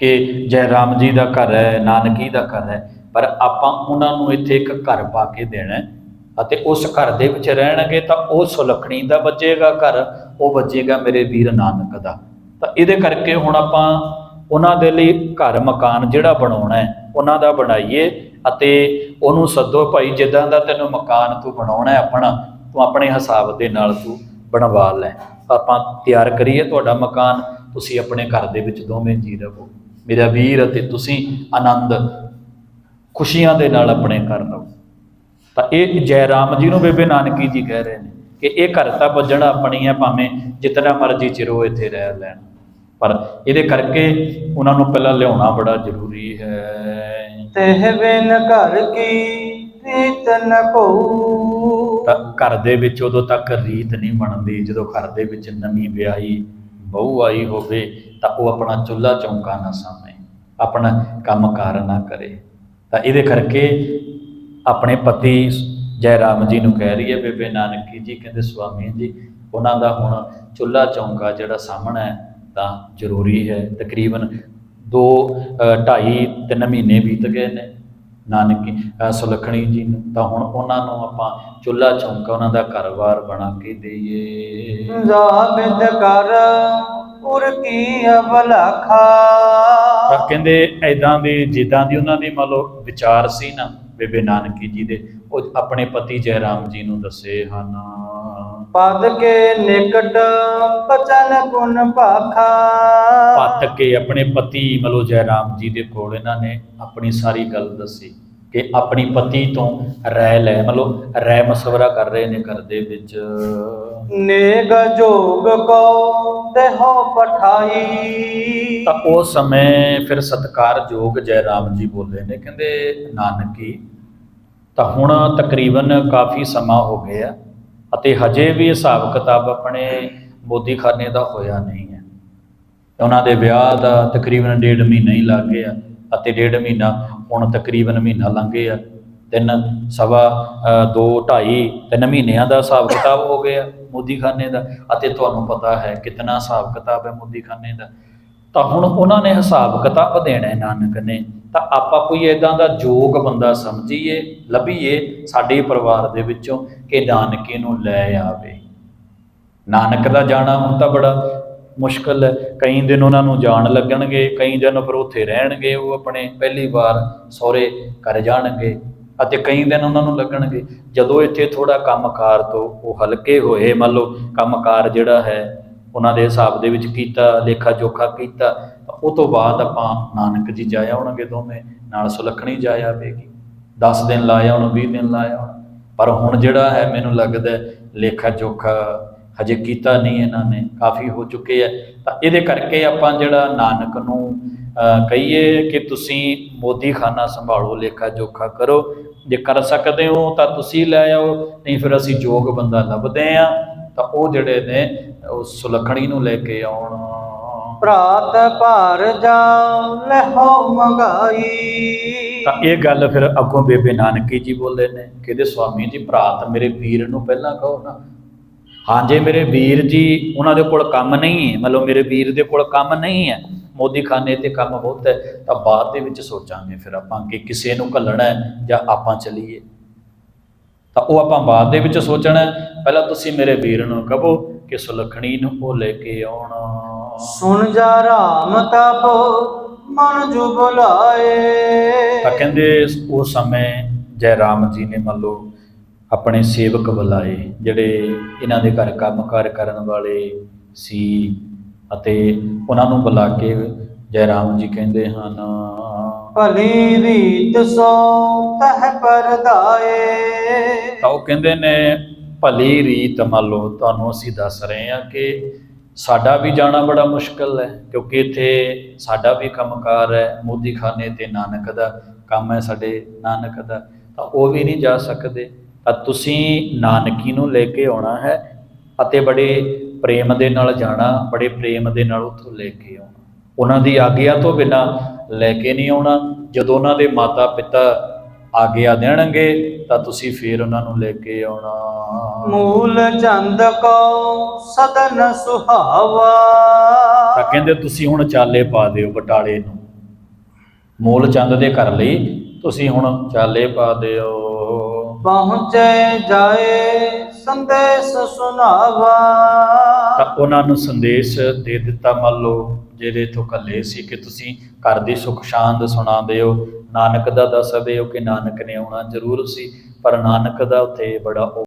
S1: ਕਿ ਜੈਰਾਮ ਜੀ ਦਾ ਘਰ ਹੈ, ਨਾਨਕੀ ਦਾ ਘਰ ਹੈ, ਪਰ ਆਪਾਂ ਉਹਨਾਂ ਨੂੰ ਇੱਥੇ ਇੱਕ ਘਰ ਪਾ ਕੇ ਦੇਣਾ ਅਤੇ ਉਸ ਘਰ ਦੇ ਵਿੱਚ ਰਹਿਣਗੇ ਤਾਂ ਉਹ ਸੁਲਖਣੀ ਦਾ ਵੱਜੇਗਾ ਘਰ, ਉਹ ਵੱਜੇਗਾ ਮੇਰੇ ਵੀਰ ਨਾਨਕ ਦਾ। ਤਾਂ ਇਹਦੇ ਕਰਕੇ ਹੁਣ ਆਪਾਂ ਉਹਨਾਂ ਦੇ ਲਈ ਘਰ ਮਕਾਨ ਜਿਹੜਾ ਬਣਾਉਣਾ ਹੈ, ਉਹਨਾਂ ਦਾ ਬਣਾਈਏ ਅਤੇ ਉਹਨੂੰ ਸੱਦੋ, ਭਾਈ, ਜਿੱਦਾਂ ਦਾ ਤੈਨੂੰ ਮਕਾਨ ਤੂੰ ਬਣਾਉਣਾ ਹੈ ਆਪਣਾ ਤੂੰ ਆਪਣੇ ਹਿਸਾਬ ਦੇ ਨਾਲ ਤੂੰ ਬਣਵਾ ਲੈ। ਆਪਾਂ ਤਿਆਰ ਕਰੀਏ ਤੁਹਾਡਾ ਮਕਾਨ, ਤੁਸੀਂ ਆਪਣੇ ਘਰ ਦੇ ਵਿੱਚ ਦੋਵੇਂ ਜੀ ਰਹੋ। ਮੇਰਾ ਵੀਰ ਅਤੇ ਤੁਸੀਂ ਆਨੰਦ ਖੁਸ਼ੀਆਂ ਦੇ ਨਾਲ ਆਪਣੇ ਘਰ ਰਹੋ। ਤਾਂ ਇਹ ਜੈ ਰਾਮ ਜੀ ਨੂੰ ਬੇਬੇ ਨਾਨਕੀ ਜੀ ਕਹਿ ਰਹੇ ਨੇ ਕਿ ਇਹ ਘਰ ਤਾਂ ਵੱਜਣਾ ਆਪਣੀ ਹੈ, ਭਾਵੇਂ ਜਿਤਨਾ ਮਰਜ਼ੀ ਚਿਰੋ ਇੱਥੇ ਰਹਿ ਲੈਣ। ਪਰ ਇਹਦੇ ਕਰਕੇ ਉਹਨਾਂ ਨੂੰ ਪਹਿਲਾਂ ਲਿਆਉਣਾ ਬੜਾ ਜ਼ਰੂਰੀ ਹੈ।
S2: ਤਹਿ ਬਿਨ ਘਰ ਕੀ ਰੀਤ ਨ ਕੋ
S1: ਤਾਂ ਘਰ ਦੇ ਵਿੱਚ ਉਦੋਂ ਤੱਕ ਰੀਤ ਨਹੀਂ ਬਣਦੀ, ਜਦੋਂ ਘਰ ਦੇ ਵਿੱਚ ਨਵੀਂ ਵਿਆਹੀ ਬਹੂ ਆਈ ਹੋਵੇ, ਤਾਂ ਉਹ ਆਪਣਾ ਚੁੱਲ੍ਹਾ ਚੌਂਕਾ ਨਾ ਸਾਹਮਣੇ ਆਪਣਾ ਕੰਮ ਕਾਰ ਨਾ ਕਰੇ। ਤਾਂ ਇਹਦੇ ਕਰਕੇ ਆਪਣੇ ਪਤੀ ਜੈ ਰਾਮ ਜੀ ਨੂੰ ਕਹਿ ਰਹੀ ਹੈ, ਬੇਬੇ ਨਾਨਕੀ ਜੀ, ਕਹਿੰਦੇ ਸੁਆਮੀ ਜੀ, ਉਹਨਾਂ ਦਾ ਹੁਣ ਚੁੱਲ੍ਹਾ ਚੌਂਕਾ ਜਿਹੜਾ ਸਾਹਮਣਾ ਹੈ, ਤਾਂ ਜ਼ਰੂਰੀ ਹੈ। ਤਕਰੀਬਨ 2 2.5 3 ਮਹੀਨੇ ਬੀਤ ਗਏ ਨੇ। ਨਾਨਕੀ ਸੁਲੱਖਣੀ ਜੀ ਨੂੰ। ਤਾਂ ਹੁਣ ਉਹਨਾਂ ਨੂੰ ਆਪਾਂ ਚੁੱਲ੍ਹਾ ਚੌਂਕਾ ਉਹਨਾਂ ਦਾ ਘਰ-ਬਾਰ ਬਣਾ ਕੇ ਦੇਈਏ।
S2: ਜਾਬਿਦ ਕਰ ਉਰ ਕੀ ਅਵਲਖਾ
S1: ਤਾਂ ਕਹਿੰਦੇ ਐਦਾਂ ਦੇ ਜਿੱਦਾਂ ਦੀ ਉਹਨਾਂ ਦੀ ਮੰਨ ਲਓ ਵਿਚਾਰ ਸੀ ਨਾ ਬੇਬੇ ਨਾਨਕੀ ਜੀ ਦੇ। ਉਹ ਆਪਣੇ ਪਤੀ ਜੈ ਰਾਮ ਜੀ ਨੂੰ ਦੱਸੇ ਹਨ।
S2: ਪਦ ਕੇ ਨਿਕਟ ਬਚਨ ਗੁਣ ਭਾਖਾ।
S1: ਪੱਤ ਕੇ ਆਪਣੇ ਪਤੀ ਮਤਲਬ ਜੈ ਰਾਮ ਜੀ ਦੇ ਕੋਲ ਇਹਨਾਂ ਨੇ ਆਪਣੀ ਸਾਰੀ ਗੱਲ ਦੱਸੀ। ਕਿ ਆਪਣੀ ਪਤੀ ਤੋਂ ਰਾਇ ਲੈ ਮਤਲਬ ਰਾਇ ਮਸ਼ਵਰਾ ਕਰ ਰਹੇ ਨੇ ਘਰ ਦੇ ਵਿੱਚ।
S2: ਨੇਗ ਜੋਗ ਕੋ ਦੇਹੋ ਪਠਾਈ।
S1: ਤਾਂ ਉਸ ਸਮੇਂ ਫਿਰ ਸਤਕਾਰਯੋਗ ਜੈ ਰਾਮ ਜੀ ਬੋਲੇ ਨੇ ਕਹਿੰਦੇ ਨਾਨਕੀ ਤਾਂ ਹੁਣ ਤਕਰੀਬਨ ਕਾਫੀ ਸਮਾਂ ਹੋ ਗਿਆ ਅਤੇ ਹਜੇ ਵੀ ਹਿਸਾਬ ਕਿਤਾਬ ਆਪਣੇ ਮੋਦੀਖਾਨੇ ਦਾ ਹੋਇਆ ਨਹੀਂ ਹੈ। ਉਹਨਾਂ ਦੇ ਵਿਆਹ ਦਾ ਤਕਰੀਬਨ ਡੇਢ ਮਹੀਨਾ ਹੀ ਲੱਗ ਗਿਆ ਅਤੇ ਡੇਢ ਮਹੀਨਾ ਹੁਣ ਤਕਰੀਬਨ ਮਹੀਨਾ ਲੰਘੇ ਆ ਤਿੰਨ ਸਵਾ ਅ, ਦੋ ਢਾਈ ਤਿੰਨ ਮਹੀਨਿਆਂ ਦਾ ਹਿਸਾਬ ਕਿਤਾਬ ਹੋ ਗਿਆ ਮੋਦੀਖਾਨੇ ਦਾ। ਅਤੇ ਤੁਹਾਨੂੰ ਪਤਾ ਹੈ ਕਿਤਨਾ ਹਿਸਾਬ ਕਿਤਾਬ ਹੈ ਮੋਦੀਖਾਨੇ ਦਾ। ਤਾਂ ਹੁਣ ਉਹਨਾਂ ਨੇ ਹਿਸਾਬ ਕਿਤਾਬ ਦੇਣਾ ਨਾਨਕ ਨੇ। ਤਾਂ ਆਪਾਂ ਕੋਈ ਇਦਾਂ ਦਾ ਜੋਗ ਬੰਦਾ ਸਮਝੀਏ ਲੱਭੀਏ ਸਾਡੇ ਪਰਿਵਾਰ ਦੇ ਵਿੱਚੋਂ ਕਿ ਨਾਨਕੇ ਨੂੰ ਲੈ ਆਵੇ। ਨਾਨਕ ਦਾ ਜਾਣਾ ਹੁਣ ਤਾਂ ਬੜਾ ਮੁਸ਼ਕਲ ਹੈ। ਕਈ ਦਿਨ ਉਹਨਾਂ ਨੂੰ ਜਾਣ ਲੱਗਣਗੇ, ਕਈ ਦਿਨ ਫਿਰ ਉੱਥੇ ਰਹਿਣਗੇ, ਉਹ ਆਪਣੇ ਪਹਿਲੀ ਵਾਰ ਸਹੁਰੇ ਘਰ ਜਾਣਗੇ ਅਤੇ ਕਈ ਦਿਨ ਉਹਨਾਂ ਨੂੰ ਲੱਗਣਗੇ। ਜਦੋਂ ਇੱਥੇ ਥੋੜਾ ਕੰਮਕਾਰ ਤੋਂ ਉਹ ਹਲਕੇ ਹੋਏ, ਮੰਨ ਲਓ ਕੰਮਕਾਰ ਜਿਹੜਾ ਹੈ, ਉਹਨਾਂ ਦੇ ਹਿਸਾਬ ਦੇ ਵਿੱਚ ਕੀਤਾ, ਲੇਖਾ ਜੋਖਾ ਕੀਤਾ ਉਹ ਤੋਂ ਬਾਅਦ ਆਪਾਂ ਨਾਨਕ ਜੀ ਜਾਇਆ ਹੋਣਗੇ ਦੋਵੇਂ, ਨਾਲ ਸੁਲੱਖਣੀ ਜਾਇਆ ਪਏਗੀ 10 ਦਿਨ ਲਾਇਆ ਹੁਣ 20 ਦਿਨ ਲਾਇਆ ਹੁਣ। ਪਰ ਹੁਣ ਜਿਹੜਾ ਹੈ, ਮੈਨੂੰ ਲੱਗਦਾ ਲੇਖਾ ਜੋਖਾ ਹਜੇ ਕੀਤਾ ਨਹੀਂ ਇਹਨਾਂ ਨੇ ਕਾਫੀ ਹੋ ਚੁੱਕੇ ਹੈ ਤਾਂ ਇਹਦੇ ਕਰਕੇ ਆਪਾਂ ਜਿਹੜਾ ਨਾਨਕ ਨੂੰ ਕਹੀਏ ਕਿ ਤੁਸੀਂ ਮੋਦੀ ਖਾਨਾ ਸੰਭਾਲੋ ਲੇਖਾ ਜੋਖਾ ਕਰੋ। ਜੇ ਕਰ ਸਕਦੇ ਹੋ ਤਾਂ ਤੁਸੀਂ ਲੈ ਆਓ ਨਹੀਂ ਫਿਰ ਅਸੀਂ ਯੋਗ ਬੰਦਾ ਲੱਭਦੇ ਆ। ਤਾਂ ਉਹ ਜਿਹੜੇ ਨੇ ਉਹ ਸੁਲੱਖਣੀ ਨੂੰ ਲੈ ਕੇ ਆਉਣ।
S2: ਪ੍ਰਾਤ ਭਾਰ ਜਾ ਲਹੋ ਮੰਗਾਈ
S1: ਤਾਂ ਇਹ ਗੱਲ ਫਿਰ ਅੱਗੋਂ ਬੇਬੇ ਨਾਨਕੀ ਜੀ ਬੋਲੇ ਨੇ ਕਹਿੰਦੇ ਸਵਾਮੀ ਜੀ ਭਰਾਤ ਮੇਰੇ ਵੀਰ ਨੂੰ ਪਹਿਲਾਂ ਕਹੋ ਨਾ ਹਾਂ ਜੇ ਮੇਰੇ ਵੀਰ ਜੀ ਉਹਨਾਂ ਦੇ ਕੋਲ ਕੰਮ ਨਹੀਂ ਹੈ ਮਤਲਬ ਮੇਰੇ ਵੀਰ ਦੇ ਕੋਲ ਕੰਮ ਨਹੀਂ ਹੈ ਮੋਦੀ ਖਾਨੇ ਤੇ ਕੰਮ ਬਹੁਤ ਹੈ ਤਾਂ ਬਾਅਦ ਦੇ ਵਿੱਚ ਸੋਚਾਂਗੇ ਫਿਰ ਆਪਾਂ ਕਿ ਕਿਸੇ ਨੂੰ ਘੱਲਣਾ ਹੈ ਜਾਂ ਆਪਾਂ ਚਲੀਏ। ਤਾਂ ਉਹ ਆਪਾਂ ਬਾਅਦ ਦੇ ਵਿੱਚ ਸੋਚਣਾ। ਪਹਿਲਾਂ ਤੁਸੀਂ ਮੇਰੇ ਵੀਰ ਨੂੰ ਕਹੋ ਕਿ ਸੁਲੱਖਣੀ ਨੂੰ ਉਹ ਲੈ ਕੇ ਆਉਣ।
S2: ਸੁਣ ਜਾ ਰਾਮ ਤਪ ਮਨ ਜੁ ਬੁਲਾਏ।
S1: ਤਾਂ ਕਹਿੰਦੇ ਉਸ ਸਮੇਂ ਜੈ ਰਾਮ ਜੀ ਨੇ ਮੰਨ ਲਓ ਆਪਣੇ ਸੇਵਕ ਬੁਲਾਏ ਜਿਹੜੇ ਇਹਨਾਂ ਦੇ ਘਰ ਕੰਮਕਾਰ ਕਰਨ ਵਾਲੇ ਸੀ ਅਤੇ ਉਹਨਾਂ ਨੂੰ ਬੁਲਾ ਕੇ ਜੈ ਰਾਮ ਜੀ ਕਹਿੰਦੇ ਹਨ
S2: ਭਲੀ ਰੀਤ ਸੋ ਤਹ ਪਰਦਾਏ।
S1: ਤਾਂ ਉਹ ਕਹਿੰਦੇ ਨੇ ਭਲੀ ਰੀਤ ਮੰਨ ਲਓ ਤੁਹਾਨੂੰ ਅਸੀਂ ਦੱਸ ਰਹੇ ਹਾਂ ਕਿ ਸਾਡਾ ਵੀ ਜਾਣਾ ਬੜਾ ਮੁਸ਼ਕਲ ਹੈ ਕਿਉਂਕਿ ਇੱਥੇ ਸਾਡਾ ਵੀ ਕੰਮਕਾਰ ਹੈ ਮੋਦੀ ਖਾਨੇ ਤੇ ਨਾਨਕ ਦਾ ਕੰਮ ਹੈ ਸਾਡੇ ਨਾਨਕ ਦਾ ਤਾਂ ਉਹ ਵੀ ਨਹੀਂ ਜਾ ਸਕਦੇ। ਤਾਂ ਤੁਸੀਂ ਨਾਨਕੀ ਨੂੰ ਲੈ ਕੇ ਆਉਣਾ ਹੈ ਅਤੇ ਬੜੇ ਪ੍ਰੇਮ ਦੇ ਨਾਲ ਜਾਣਾ ਬੜੇ ਪ੍ਰੇਮ ਦੇ ਨਾਲ ਉੱਥੋਂ ਲੈ ਕੇ ਆਉਣਾ। ਉਹਨਾਂ ਦੀ ਆਗਿਆ ਤੋਂ ਬਿਨਾ ਲੈ ਕੇ ਨਹੀਂ ਆਉਣਾ। ਜਦੋਂ ਉਹਨਾਂ ਦੇ ਮਾਤਾ ਪਿਤਾ ਆਗਿਆ ਦੇਣਗੇ ਤਾਂ ਤੁਸੀਂ ਫੇਰ ਉਹਨਾਂ ਨੂੰ ਲੈ ਕੇ ਆਉਣਾ।
S2: ਮੂਲ ਚੰਦ ਕੋ ਸਦਨ ਸੁਹਾਵਾ।
S1: ਤਾਂ ਕਹਿੰਦੇ ਤੁਸੀਂ ਹੁਣ ਚਾਲੇ ਪਾ ਦਿਓ ਬਟਾਲੇ ਨੂੰ। ਮੂਲ ਚੰਦ ਦੇ ਘਰ ਲਈ ਤੁਸੀਂ ਹੁਣ ਚਾਲੇ ਪਾ ਦਿਓ।
S2: ਪਹੁੰਚੇ ਜਾਏ, ਸੰਦੇਸ਼ ਸੁਨਾਵਾ
S1: ਤਾਂ ਉਹਨਾਂ ਨੂੰ ਸੰਦੇਸ਼ ਦੇ ਦਿੱਤਾ, ਮੰਨ ਲਓ, ਜਿਹੜੇ ਇੱਥੋਂ ਕੱਲੇ ਸੀ ਕਿ ਤੁਸੀਂ ਘਰ ਦੀ ਸੁਖ ਸ਼ਾਂਤ ਸੁਣਾਉਂਦੇ ਹੋ। ਨਾਨਕ ਦਾ ਦੱਸਦੇ ਹੋ ਕਿ ਨਾਨਕ ਨੇ ਆਉਣਾ ਜ਼ਰੂਰ ਸੀ, ਪਰ ਨਾਨਕ ਦਾ ਉੱਥੇ ਬੜਾ